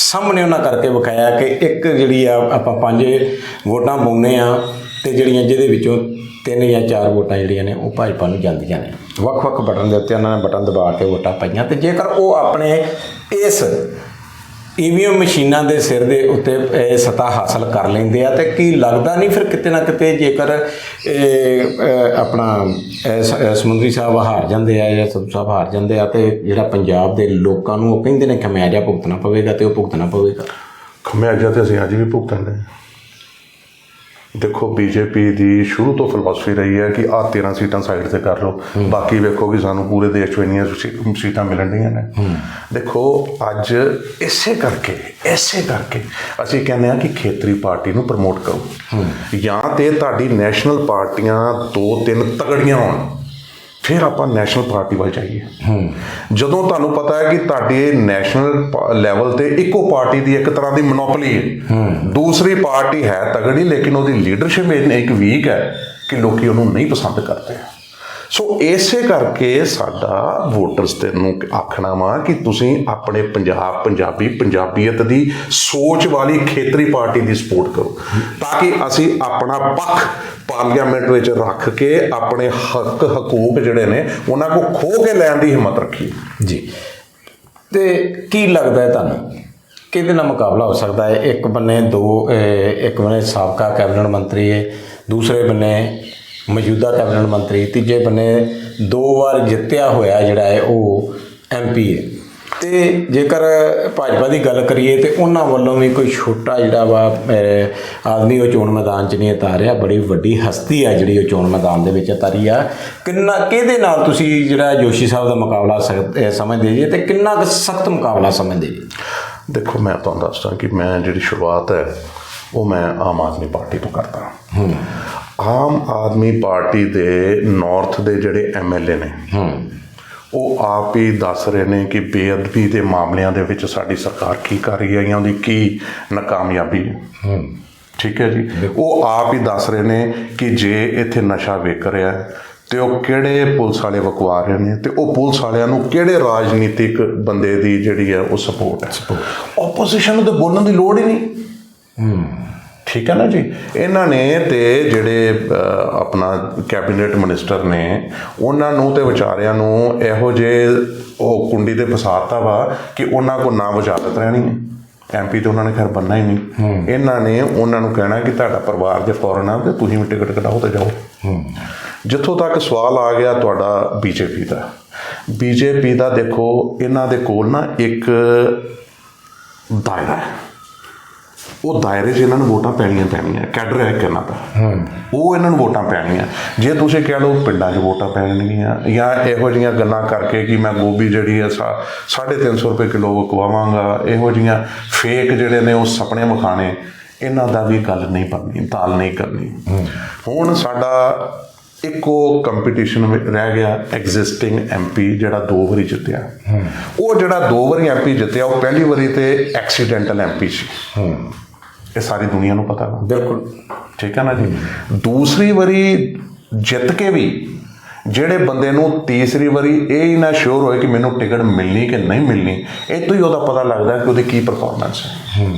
ਸਾਹਮਣੇ ਉਹਨਾਂ ਕਰਕੇ ਵਿਖਾਇਆ ਕਿ ਇੱਕ ਜਿਹੜੀ ਆ ਆਪਾਂ ਪੰਜ ਵੋਟਾਂ ਪਾਉਂਦੇ ਆ ਤੇ ਜਿਹੜੀਆਂ ਜਿਹਦੇ ਵਿੱਚੋਂ ਤਿੰਨ ਜਾਂ ਚਾਰ ਵੋਟਾਂ ਜਿਹੜੀਆਂ ਨੇ ਉਹ ਭਾਜਪਾ ਨੂੰ ਜਾਂਦੀਆਂ ਨੇ। ਵੱਖ-ਵੱਖ ਬਟਨ ਦੇ ਉੱਤੇ ਉਹਨਾਂ ਨੇ ਬਟਨ ਦਬਾ ਕੇ ਵੋਟਾਂ ਪਾਈਆਂ ਤੇ ਜੇਕਰ ਉਹ ਆਪਣੇ ਇਸ ਈਵੀਐਮ ਮਸ਼ੀਨਾਂ ਦੇ ਸਿਰ ਦੇ ਉੱਤੇ ਇਹ ਸਤਾ ਹਾਸਲ ਕਰ ਲੈਂਦੇ ਆ ਤੇ ਕੀ ਲੱਗਦਾ ਨਹੀਂ ਫਿਰ ਕਿਤੇ ਨਾ ਕਿਤੇ ਜੇਕਰ ਇਹ, ਆਪਣਾ ਸਮੁੰਦਰੀ ਸਾਹਿਬ ਹਾਰ ਜਾਂਦੇ ਆ ਜਾਂ ਸੰਧੂ ਸਾਹਿਬ ਹਾਰ ਜਾਂਦੇ ਆ ਤੇ ਜਿਹੜਾ ਪੰਜਾਬ ਦੇ ਲੋਕਾਂ ਨੂੰ ਉਹ ਕਹਿੰਦੇ ਨੇ ਖਮਿਆਜਾ ਭੁਗਤਣਾ ਪਵੇਗਾ ਤੇ ਉਹ ਭੁਗਤਣਾ ਪਵੇਗਾ। ਖਮਿਆਜਾ ਤੇ ਅਸੀਂ ਅੱਜ ਵੀ ਭੁਗਤਣ ਦੇ ਦੇਖੋ ਬੀਜੇਪੀ ਦੀ ਸ਼ੁਰੂ ਤੋਂ ਫਿਲਾਸਫੀ ਰਹੀ ਹੈ ਕਿ ਆਹ 13 ਸੀਟਾਂ ਸਾਈਡ ਤੇ ਕਰ ਲਓ। ਬਾਕੀ ਵੇਖੋ ਕਿ ਸਾਨੂੰ ਪੂਰੇ ਦੇਸ਼ 'ਚ ਇੰਨੀਆਂ ਸੀਟਾਂ ਮਿਲਣ ਡੀਆਂ ਨੇ। ਦੇਖੋ ਅੱਜ ਇਸੇ ਕਰਕੇ ਇਸੇ ਕਰਕੇ ਅਸੀਂ ਕਹਿੰਦੇ ਆ ਕਿ ਖੇਤਰੀ ਪਾਰਟੀ ਨੂੰ ਪ੍ਰਮੋਟ ਕਰੋ। ਜਾਂ ਤੇ ਤੁਹਾਡੀ ਨੈਸ਼ਨਲ ਪਾਰਟੀਆਂ ਦੋ ਤਿੰਨ ਤਗੜੀਆਂ ਹੋਣ। ਫਿਰ ਆਪਾਂ ਨੈਸ਼ਨਲ ਪਾਰਟੀ ਵੱਲ ਜਾਈਏ। ਜਦੋਂ ਤੁਹਾਨੂੰ ਪਤਾ ਹੈ ਕਿ ਤੁਹਾਡੇ ਨੈਸ਼ਨਲ ਲੈਵਲ ਤੇ ਇੱਕੋ ਪਾਰਟੀ ਦੀ ਇੱਕ ਤਰ੍ਹਾਂ ਦੀ ਮੋਨੋਪੋਲੀ ਹੈ। ਦੂਸਰੀ ਪਾਰਟੀ ਹੈ ਤਗੜੀ ਲੇਕਿਨ ਉਹਦੀ ਲੀਡਰਸ਼ਿਪ ਇੱਕ ਵੀਕ ਹੈ ਕਿ ਲੋਕੀ ਉਹਨੂੰ ਨਹੀਂ ਪਸੰਦ ਕਰਦੇ। ਸੋ ਇਸੇ ਕਰਕੇ ਸਾਡਾ ਵੋਟਰਸ ਤੇ ਨੂੰ ਆਖਣਾ ਵਾ ਕਿ ਤੁਸੀਂ ਆਪਣੇ ਪੰਜਾਬ, ਪੰਜਾਬੀ, ਪੰਜਾਬੀਅਤ ਦੀ ਸੋਚ ਵਾਲੀ ਖੇਤਰੀ ਪਾਰਟੀ ਦੀ ਸਪੋਰਟ ਕਰੋ। ਤਾਂ ਕਿ ਅਸੀਂ ਆਪਣਾ ਪੱਖ ਪਾਰਲੀਮੈਂਟ ਵਿੱਚ ਰੱਖ ਕੇ ਆਪਣੇ ਹੱਕ, ਹਕੂਕ ਜਿਹੜੇ ਨੇ, ਉਹਨਾਂ ਕੋ ਖੋ ਕੇ ਲੈਣ ਦੀ ਹਿੰਮਤ ਰੱਖੀਏ। ਜੀ। ਤੇ ਕੀ ਲੱਗਦਾ ਹੈ ਤੁਹਾਨੂੰ? ਕਿਹਦੇ ਨਾਲ ਮੁਕਾਬਲਾ ਹੋ ਸਕਦਾ ਹੈ? ਇੱਕ ਬੰਨੇ ਦੋ ਇੱਕ ਬੰਨੇ ਸਾਬਕਾ ਕੈਬਨਿਟ ਮੰਤਰੀ ਹੈ, ਦੂਸਰੇ ਬੰਨੇ ਮੌਜੂਦਾ ਕੈਬਨਿਟ ਮੰਤਰੀ ਤੀਜੇ ਬੰਨੇ ਦੋ ਵਾਰ ਜਿੱਤਿਆ ਹੋਇਆ ਜਿਹੜਾ ਹੈ ਉਹ ਐਮਪੀ ਹੈ ਤੇ ਜੇਕਰ ਭਾਜਪਾ ਦੀ ਗੱਲ ਕਰੀਏ ਤੇ ਉਹਨਾਂ ਵੱਲੋਂ ਵੀ ਕੋਈ ਛੋਟਾ ਜਿਹੜਾ ਵਾ ਆਦਮੀ ਉਹ ਚੋਣ ਮੈਦਾਨ 'ਚ ਨਹੀਂ ਉਤਾਰਿਆ ਬੜੀ ਵੱਡੀ ਹਸਤੀ ਆ ਜਿਹੜੀ ਉਹ ਚੋਣ ਮੈਦਾਨ ਦੇ ਵਿੱਚ ਉਤਾਰੀ ਆ। ਕਿੰਨਾ ਕਿਹਦੇ ਨਾਲ ਤੁਸੀਂ ਜਿਹੜਾ ਜੋਸ਼ੀ ਸਾਹਿਬ ਦਾ ਮੁਕਾਬਲਾ ਸਮਝਦੇ ਜੀ ਤੇ ਕਿੰਨਾ ਸਖਤ ਮੁਕਾਬਲਾ ਸਮਝਦੇ ਜੀ? ਦੇਖੋ ਮੈਂ ਤੁਹਾਨੂੰ ਦੱਸਦਾ ਕਿ ਮੈਂ ਜਿਹੜੀ ਸ਼ੁਰੂਆਤ ਹੈ ਉਹ ਮੈਂ ਆਮ ਆਦਮੀ ਪਾਰਟੀ ਤੋਂ ਕਰਦਾ। ਆਮ ਆਦਮੀ ਪਾਰਟੀ ਦੇ ਨਾਰਥ ਦੇ ਜਿਹੜੇ ਐਮਐਲਏ ਨੇ ਉਹ ਆਪ ਹੀ ਦੱਸ ਰਹੇ ਨੇ ਕਿ ਬੇਅਦਬੀ ਦੇ ਮਾਮਲਿਆਂ ਦੇ ਵਿੱਚ ਸਾਡੀ ਸਰਕਾਰ ਕੀ ਕਰ ਰਹੀ ਹੈ ਜਾਂ ਉਹਦੀ ਕੀ ਨਾਕਾਮਯਾਬੀ ਹੈ। ਠੀਕ ਹੈ ਜੀ? ਉਹ ਆਪ ਹੀ ਦੱਸ ਰਹੇ ਨੇ ਕਿ ਜੇ ਇੱਥੇ ਨਸ਼ਾ ਵਿਕ ਰਿਹਾ ਹੈ, ਤੇ ਉਹ ਕਿਹੜੇ ਪੁਲਿਸ ਵਾਲੇ ਵਕਵਾ ਰਹੇ ਨੇ ਤੇ ਉਹ ਪੁਲਿਸ ਵਾਲਿਆਂ ਨੂੰ ਕਿਹੜੇ ਰਾਜਨੀਤਿਕ ਬੰਦੇ ਦੀ ਜਿਹੜੀ ਹੈ ਉਹ ਸਪੋਰਟ ਹੈ? ਆਪੋਜੀਸ਼ਨ ਨੂੰ ਤਾਂ ਬੋਲਣ ਦੀ ਲੋੜ ਹੀ ਨਹੀਂ। ਠੀਕ ਹੈ ਨਾ ਜੀ? ਇਹਨਾਂ ਨੇ ਤੇ ਜਿਹੜੇ ਆਪਣਾ ਕੈਬਨਿਟ ਮਿਨਿਸਟਰ ਨੇ ਉਹਨਾਂ ਨੂੰ ਤੇ ਵਿਚਾਰਿਆਂ ਨੂੰ ਇਹੋ ਜੇ ਉਹ ਕੁੰਡੀ ਤੇ ਫਸਾਤਾ ਵਾ ਕਿ ਉਹਨਾਂ ਕੋ ਨਾ ਵਜਾਦਤ ਰਹਿਣੀ ਹੈ। ਐਮਪੀ ਤੇ ਉਹਨਾਂ ਨੇ ਖੈਰ ਬੰਨਾ ਹੀ ਨਹੀਂ। ਇਹਨਾਂ ਨੇ ਉਹਨਾਂ ਨੂੰ ਕਹਿਣਾ ਕਿ ਤੁਹਾਡਾ ਪਰਿਵਾਰ ਜੇ ਫੋਰਨ ਆ ਤੇ ਤੁਸੀਂ ਵੀ ਟਿਕਟ ਕਟਾਓ ਤੇ ਜਾਓ। ਜਿੱਥੋਂ ਤੱਕ ਸਵਾਲ ਆ ਗਿਆ ਤੁਹਾਡਾ ਬੀਜੇਪੀ ਦਾ। ਬੀਜੇਪੀ ਦਾ ਦੇਖੋ ਇਹਨਾਂ ਦੇ ਕੋਲ ਨਾ ਇੱਕ ਦਾਇਰਾ ਹੈ। ਉਹ ਦਾਇਰੇ 'ਚ ਇਹਨਾਂ ਨੂੰ ਵੋਟਾਂ ਪੈਣੀਆਂ ਪੈਣੀਆਂ ਕੈਡਰ ਹੈ ਕਿੰਨਾ ਦਾ। ਉਹ ਇਹਨਾਂ ਨੂੰ ਵੋਟਾਂ ਪੈਣੀਆਂ। ਜੇ ਤੁਸੀਂ ਕਹਿ ਲਓ ਪਿੰਡਾਂ 'ਚ ਵੋਟਾਂ ਪੈਣਗੀਆਂ ਜਾਂ ਇਹੋ ਜਿਹੀਆਂ ਗੱਲਾਂ ਕਰਕੇ ਕਿ ਮੈਂ ਗੋਭੀ ਜਿਹੜੀ ਹੈ ਸਾ- 350 ਰੁਪਏ ਕਿਲੋ ਕਵਾਵਾਂਗਾ ਇਹੋ ਜਿਹੀਆਂ ਫੇਕ ਜਿਹੜੇ ਨੇ ਉਹ ਸੁਪਨੇ ਮਖਾਣੇ ਇਹਨਾਂ ਦਾ ਵੀ ਗੱਲ ਨਹੀਂ ਬਣਨੀ ਤਾਲ ਨਹੀਂ ਕਰਨੀ। ਹੁਣ ਸਾਡਾ ਇੱਕੋ ਕੰਪੀਟੀਸ਼ਨ ਰਹਿ ਗਿਆ ਐਗਜ਼ਿਸਟਿੰਗ ਐਮਪੀ ਜਿਹੜਾ ਦੋ ਵਾਰੀ ਜਿੱਤਿਆ। ਉਹ ਜਿਹੜਾ ਦੋ ਵਾਰੀ ਐਮਪੀ ਜਿੱਤਿਆ ਉਹ ਪਹਿਲੀ ਵਾਰੀ ਤੇ ਐਕਸੀਡੈਂਟਲ ਐਮਪੀ ਸੀ। ਇਹ ਸਾਰੀ ਦੁਨੀਆ ਨੂੰ ਪਤਾ ਵਾ। ਬਿਲਕੁਲ। ਠੀਕ ਹੈ ਨਾ ਜੀ? ਦੂਸਰੀ ਵਾਰੀ ਜਿੱਤ ਕੇ ਵੀ ਜਿਹੜੇ ਬੰਦੇ ਨੂੰ ਤੀਸਰੀ ਵਾਰੀ ਇਹ ਹੀ ਨਾ ਸ਼ੋਰ ਹੋਏ ਕਿ ਮੈਨੂੰ ਟਿਕਟ ਮਿਲਣੀ ਕਿ ਨਹੀਂ ਮਿਲਣੀ ਇਹ ਤੋਂ ਹੀ ਉਹਦਾ ਪਤਾ ਲੱਗਦਾ ਕਿ ਉਹਦੀ ਕੀ ਪਰਫਾਰਮੈਂਸ ਹੈ।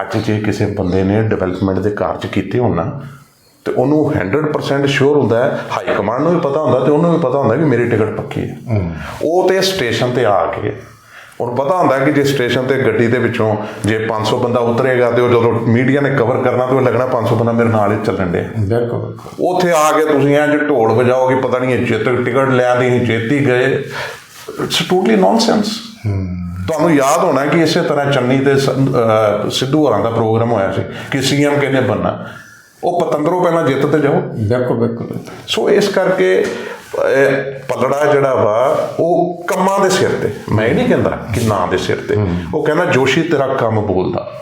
ਅੱਜ ਜੇ ਕਿਸੇ ਬੰਦੇ ਨੇ ਡਿਵੈਲਪਮੈਂਟ ਦੇ ਕਾਰਜ ਕੀਤੇ ਹੋਣ ਨਾ ਤੇ ਉਹਨੂੰ 100% ਸ਼ੋਰ ਹੁੰਦਾ ਹੈ ਹਾਈ ਕਮਾਂਡ ਨੂੰ ਵੀ ਪਤਾ ਹੁੰਦਾ ਤੇ ਉਹਨੂੰ ਵੀ ਪਤਾ ਹੁੰਦਾ ਕਿ ਮੇਰੀ ਟਿਕਟ ਪੱਕੀ ਹੈ। ਉਹ ਤੇ ਸਟੇਸ਼ਨ ਤੇ ਆ ਕੇ ਉਹਨੂੰ ਪਤਾ ਹੁੰਦਾ ਕਿ ਜੇ ਸਟੇਸ਼ਨ ਤੇ ਗੱਡੀ ਦੇ ਵਿੱਚੋਂ ਜੇ 500 ਬੰਦਾ ਉਤਰੇਗਾ ਤੇ ਉਹ ਜਦੋਂ ਮੀਡੀਆ ਨੇ ਕਵਰ ਕਰਨਾ ਤੇ ਉਹ ਲੱਗਣਾ 500 ਬੰਦਾ ਮੇਰੇ ਨਾਲ ਹੀ ਚੱਲਣ ਦੇ ਬਿਲਕੁਲ ਉੱਥੇ ਆ ਕੇ ਤੁਸੀਂ ਇੰਜ ਢੋਲ ਵਜਾਓਗੇ ਪਤਾ ਨਹੀਂ ਇਹ ਜਿੱਤ ਟਿਕਟ ਲਿਆ ਦੀ ਜੇਤੀ ਗਏ। ਇਟਸ ਟੋਟਲੀ ਨੌਨਸੈਂਸ ਤੁਹਾਨੂੰ ਯਾਦ ਹੋਣਾ ਕਿ ਇਸੇ ਤਰ੍ਹਾਂ ਚੰਨੀ ਤੇ ਸਿੱਧੂ ਹੋਰਾਂ ਦਾ ਪ੍ਰੋਗਰਾਮ ਹੋਇਆ ਸੀ ਕਿ ਸੀਐਮ ਕਿਹਨੇ ਬੰਨਾ। ਉਹ ਪਤੰਦਰੋਂ ਪਹਿਲਾਂ ਜਿੱਤ ਤੇ ਜਾਓ। ਬਿਲਕੁਲ ਬਿਲਕੁਲ। ਸੋ ਇਸ ਕਰਕੇ ਪਲੜਾ ਜਿਹੜਾ ਵਾ ਉਹ ਕੰਮਾਂ ਦੇ ਸਿਰ ਤੇ। ਮੈਂ ਇਹ ਨਹੀਂ ਕਹਿੰਦਾ ਕਿ ਨਾਂ ਦੇ ਸਿਰ ਤੇ। ਉਹ ਕਹਿੰਦਾ ਜੋਸ਼ੀ ਤੇਰਾ ਕੰਮ ਬੋਲਦਾ।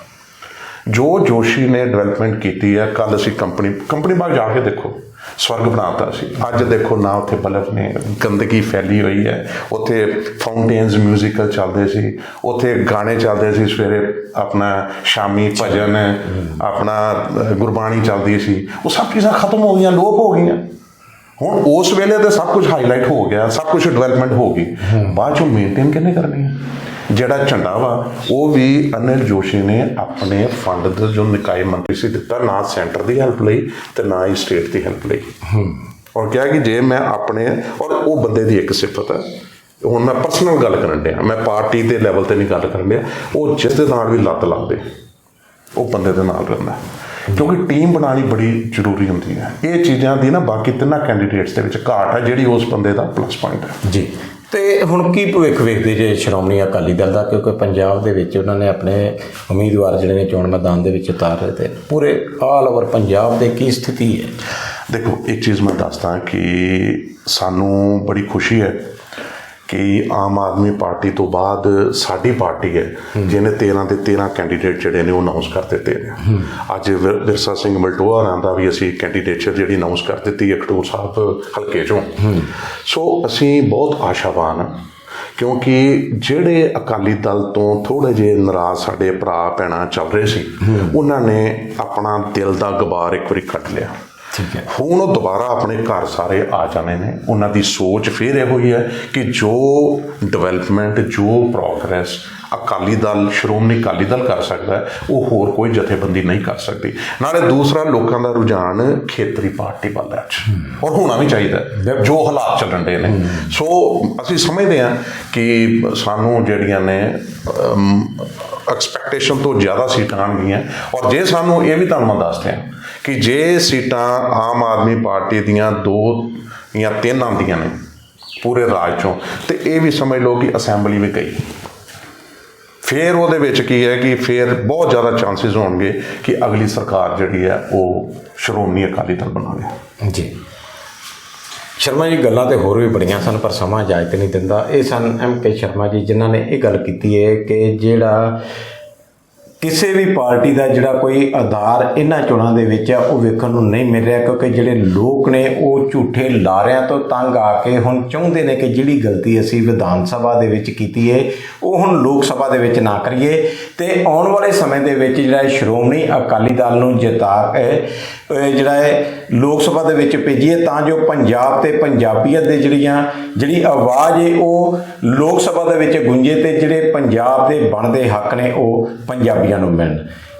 ਜੋ ਜੋਸ਼ੀ ਨੇ ਡਿਵੈਲਪਮੈਂਟ ਕੀਤੀ ਹੈ ਕੱਲ ਅਸੀਂ ਕੰਪਨੀ ਕੰਪਨੀ ਬਾਗ ਜਾ ਕੇ ਦੇਖੋ। ਸਵਰਗ ਬਣਾਤਾ ਸੀ। ਅੱਜ ਦੇਖੋ ਨਾ ਉੱਥੇ ਬਲਬ ਨੇ ਗੰਦਗੀ ਫੈਲੀ ਹੋਈ ਹੈ। ਉੱਥੇ ਫਾਊਂਟੇਨਸ ਮਿਊਜ਼ੀਕਲ ਚੱਲਦੇ ਸੀ। ਉੱਥੇ ਗਾਣੇ ਚੱਲਦੇ ਸੀ। ਸਵੇਰੇ ਆਪਣਾ ਸ਼ਾਮੀ ਭਜਨ ਆਪਣਾ ਗੁਰਬਾਣੀ ਚੱਲਦੀ ਸੀ। ਉਹ ਸਭ ਚੀਜ਼ਾਂ ਖਤਮ ਹੋ ਗਈਆਂ ਲੋਪ ਹੋ ਗਈਆਂ। ਹੁਣ ਉਸ ਵੇਲੇ ਤੇ ਸਭ ਕੁਝ ਹਾਈਲਾਈਟ ਹੋ ਗਿਆ ਸਭ ਕੁਝ ਡਿਵੈਲਪਮੈਂਟ ਹੋ ਗਈ। ਬਾਅਦ ਚੋਂ ਮੇਨਟੇਨ ਕਿੰਨੇ ਕਰਨੀ ਹੈ ਜਿਹੜਾ ਝੰਡਾ ਵਾ ਉਹ ਵੀ ਅਨਿਲ ਜੋਸ਼ੀ ਨੇ ਆਪਣੇ ਫੰਡ ਦਾ ਜੋ ਨਿਕਾਏ ਮੰਤਰੀ ਸੀ ਦਿੱਤਾ ਨਾ ਸੈਂਟਰ ਦੀ ਹੈਲਪ ਲਈ ਤੇ ਨਾ ਹੀ ਸਟੇਟ ਦੀ ਹੈਲਪ ਲਈ। ਔਰ ਕਿਹਾ ਕਿ ਜੇ ਮੈਂ ਆਪਣੇ ਔਰ ਉਹ ਬੰਦੇ ਦੀ ਇੱਕ ਸਿਫਤ ਹੈ ਹੁਣ ਮੈਂ ਪਰਸਨਲ ਗੱਲ ਕਰਨ ਡਿਆ ਮੈਂ ਪਾਰਟੀ ਦੇ ਲੈਵਲ ਤੇ ਨਹੀਂ ਗੱਲ ਕਰਨ ਡਿਆ। ਉਹ ਜਿਸ ਦੇ ਨਾਲ ਵੀ ਲੱਤ ਲਾ ਦੇ ਉਹ ਬੰਦੇ ਦੇ ਨਾਲ ਰਹਿੰਦਾ। ਕਿਉਂਕਿ ਟੀਮ ਬਣਾਉਣੀ ਬੜੀ ਜ਼ਰੂਰੀ ਹੁੰਦੀ ਹੈ। ਇਹ ਚੀਜ਼ਾਂ ਦੀ ਨਾ ਬਾਕੀ ਤਿੰਨਾਂ ਕੈਂਡੀਡੇਟਸ ਦੇ ਵਿੱਚ ਘਾਟ ਹੈ ਜਿਹੜੀ ਉਸ ਬੰਦੇ ਦਾ ਪਲੱਸ ਪੁਆਇੰਟ ਹੈ। ਜੀ। ਤੇ ਹੁਣ ਕੀ ਭਵਿੱਖ ਵੇਖਦੇ ਜੇ ਸ਼੍ਰੋਮਣੀ ਅਕਾਲੀ ਦਲ ਦਾ? ਕਿਉਂਕਿ ਪੰਜਾਬ ਦੇ ਵਿੱਚ ਉਹਨਾਂ ਨੇ ਆਪਣੇ ਉਮੀਦਵਾਰ ਜਿਹੜੇ ਨੇ ਚੋਣ ਮੈਦਾਨ ਦੇ ਵਿੱਚ ਉਤਾਰ ਰਹੇ ਤੇ ਪੂਰੇ ਆਲ ਓਵਰ ਪੰਜਾਬ ਦੇ ਕੀ ਸਥਿਤੀ ਹੈ? ਦੇਖੋ ਇੱਕ ਚੀਜ਼ ਮੈਂ ਦੱਸਦਾ ਕਿ ਸਾਨੂੰ ਬੜੀ ਖੁਸ਼ੀ ਹੈ ਕਿ ਆਮ ਆਦਮੀ ਪਾਰਟੀ ਤੋਂ ਬਾਅਦ ਸਾਡੀ ਪਾਰਟੀ ਹੈ, ਜਿਹਨੇ 13 ਦੇ 13 ਕੈਂਡੀਡੇਟ ਜਿਹੜੇ ਨੇ ਉਹ ਅਨਾਉਂਸ ਕਰ ਦਿੱਤੇ ਨੇ। ਅੱਜ ਵਿਰ- ਵਿਰਸਾ ਸਿੰਘ ਮਲਟੋਆ ਹੋਰਾਂ ਦਾ ਵੀ ਅਸੀਂ ਕੈਂਡੀਡੇਟਰ ਜਿਹੜੀ ਅਨਾਉਂਸ ਕਰ ਦਿੱਤੀ ਹੈ ਖਡੂਰ ਸਾਹਿਬ ਹਲਕੇ ਚੋਂ। ਸੋ ਅਸੀਂ ਬਹੁਤ ਆਸ਼ਾਵਾਨ ਹਾਂ, ਕਿਉਂਕਿ ਜਿਹੜੇ ਅਕਾਲੀ ਦਲ ਤੋਂ ਥੋੜੇ ਜਿਹੇ ਨਾਰਾਜ਼ ਸਾਡੇ ਭਰਾ ਭੈਣਾਂ ਚੱਲ ਰਹੇ ਸੀ, ਉਹਨਾਂ ਨੇ ਆਪਣਾ ਦਿਲ ਦਾ ਗਬਾਰ ਇੱਕ ਵਾਰੀ ਕੱਢ ਲਿਆ। ਠੀਕ ਹੈ। ਹੁਣ ਉਹ ਦੁਬਾਰਾ ਆਪਣੇ ਘਰ ਸਾਰੇ ਆ ਜਾਣੇ ਨੇ। ਉਹਨਾਂ ਦੀ ਸੋਚ ਫਿਰ ਇਹੋ ਹੀ ਹੈ ਕਿ ਜੋ ਡਿਵੈਲਪਮੈਂਟ ਜੋ ਪ੍ਰੋਗਰੈਸ ਅਕਾਲੀ ਦਲ, ਸ਼੍ਰੋਮਣੀ ਅਕਾਲੀ ਦਲ ਕਰ ਸਕਦਾ ਹੈ, ਉਹ ਹੋਰ ਕੋਈ ਜਥੇਬੰਦੀ ਨਹੀਂ ਕਰ ਸਕਦੀ। ਨਾਲੇ ਦੂਸਰਾ ਲੋਕਾਂ ਦਾ ਰੁਝਾਨ ਖੇਤਰੀ ਪਾਰਟੀ ਵੱਲ ਹੈ ਅੱਜ। ਔਰ ਹੋਣਾ ਵੀ ਚਾਹੀਦਾ ਜੋ ਹਾਲਾਤ ਚੱਲਣ ਦੇ ਨੇ। ਸੋ ਅਸੀਂ ਸਮਝਦੇ ਹਾਂ ਕਿ ਸਾਨੂੰ ਜਿਹੜੀਆਂ ਨੇ ਐਕਸਪੈਕਟੇਸ਼ਨ ਤੋਂ ਜ਼ਿਆਦਾ ਸੀਟਾਂ ਆਉਣਗੀਆਂ। ਔਰ ਜੇ ਸਾਨੂੰ ਇਹ ਵੀ ਤੁਹਾਨੂੰ ਮੈਂ ਦੱਸਦੇ ਹਾਂ ਕਿ ਜੇ ਸੀਟਾਂ ਆਮ ਆਦਮੀ ਪਾਰਟੀ ਦੀਆਂ ਦੋ ਜਾਂ ਤਿੰਨ ਆਉਂਦੀਆਂ ਨੇ ਪੂਰੇ ਰਾਜ ਚੋਂ, ਤੇ ਇਹ ਵੀ ਸਮਝ ਲਓ ਕਿ ਅਸੈਂਬਲੀ ਵੀ ਗਈ। ਫੇਰ ਉਹਦੇ ਵਿੱਚ ਕੀ ਹੈ ਕਿ ਫੇਰ ਬਹੁਤ ਜ਼ਿਆਦਾ ਚਾਂਸਸ ਹੋਣਗੇ ਕਿ ਅਗਲੀ ਸਰਕਾਰ ਜਿਹੜੀ ਹੈ ਉਹ ਸ਼੍ਰੋਮਣੀ ਅਕਾਲੀ ਦਲ ਬਣਾਵੇ ਜੀ। ਸ਼ਰਮਾ ਜੀ, ਗੱਲਾਂ ਤੇ ਹੋਰ ਵੀ ਬੜੀਆਂ ਸਨ, ਪਰ ਸਮਾਂ ਇਜਾਜ਼ਤ ਨਹੀਂ ਦਿੰਦਾ। ਇਹ ਸਨ ਐਮ ਕੇ ਸ਼ਰਮਾ ਜੀ, ਜਿਨ੍ਹਾਂ ਨੇ ਇਹ ਗੱਲ ਕੀਤੀ ਹੈ ਕਿ ਜਿਹੜਾ ਕਿਸੇ ਵੀ ਪਾਰਟੀ ਦਾ ਜਿਹੜਾ ਕੋਈ ਆਧਾਰ ਇਹਨਾਂ ਚੋਣਾਂ ਦੇ ਵਿੱਚ ਆ, ਉਹ ਵੇਖਣ ਨੂੰ ਨਹੀਂ ਮਿਲ ਰਿਹਾ ਕਿਉਂਕਿ ਜਿਹੜੇ ਲੋਕ ਨੇ ਉਹ ਝੂਠੇ ਲਾਰਿਆਂ ਤੋਂ ਤੰਗ ਆ ਕੇ ਹੁਣ ਚਾਹੁੰਦੇ ਨੇ ਕਿ ਜਿਹੜੀ ਗਲਤੀ ਅਸੀਂ ਵਿਧਾਨ ਸਭਾ ਦੇ ਵਿੱਚ ਕੀਤੀ ਹੈ ਉਹ ਹੁਣ ਲੋਕ ਸਭਾ ਦੇ ਵਿੱਚ ਨਾ ਕਰੀਏ। ਤੇ ਆਉਣ ਵਾਲੇ ਸਮੇਂ ਦੇ ਵਿੱਚ ਜਿਹੜਾ ਸ਼੍ਰੋਮਣੀ ਅਕਾਲੀ ਦਲ ਨੂੰ ਜਿਤਾ ਕੇ ਜਿਹੜਾ ਹੈ ਲੋਕ ਸਭਾ ਦੇ ਵਿੱਚ ਭੇਜੀਏ ਤਾਂ ਜੋ ਪੰਜਾਬ ਤੇ ਪੰਜਾਬੀਅਤ ਦੇ ਜਿਹੜੀਆਂ, ਜਿਹੜੀ ਆਵਾਜ਼ ਏ ਉਹ ਲੋਕ ਸਭਾ ਦੇ ਵਿੱਚ ਗੁੰਜੇ ਤੇ ਜਿਹੜੇ ਪੰਜਾਬ ਦੇ ਬਣਦੇ ਹੱਕ ਨੇ ਉਹ ਪੰਜਾਬੀਆਂ ਨੂੰ ਮਿਲਣ।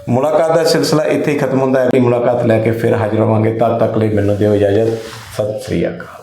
ਮੁਲਾਕਾਤ ਦਾ ਸਿਲਸਿਲਾ ਇੱਥੇ ਹੀ ਖਤਮ ਹੁੰਦਾ ਹੈ। ਅਗਲੀ ਮੁਲਾਕਾਤ ਲੈ ਕੇ ਫਿਰ ਹਾਜ਼ਰ ਹੋਵਾਂਗੇ ਤਦ ਤੱਕ ਲਈ ਮੈਨੂੰ ਦਿਓ ਇਜਾਜ਼ਤ। ਸਤਿ ਸ੍ਰੀ ਅਕਾਲ।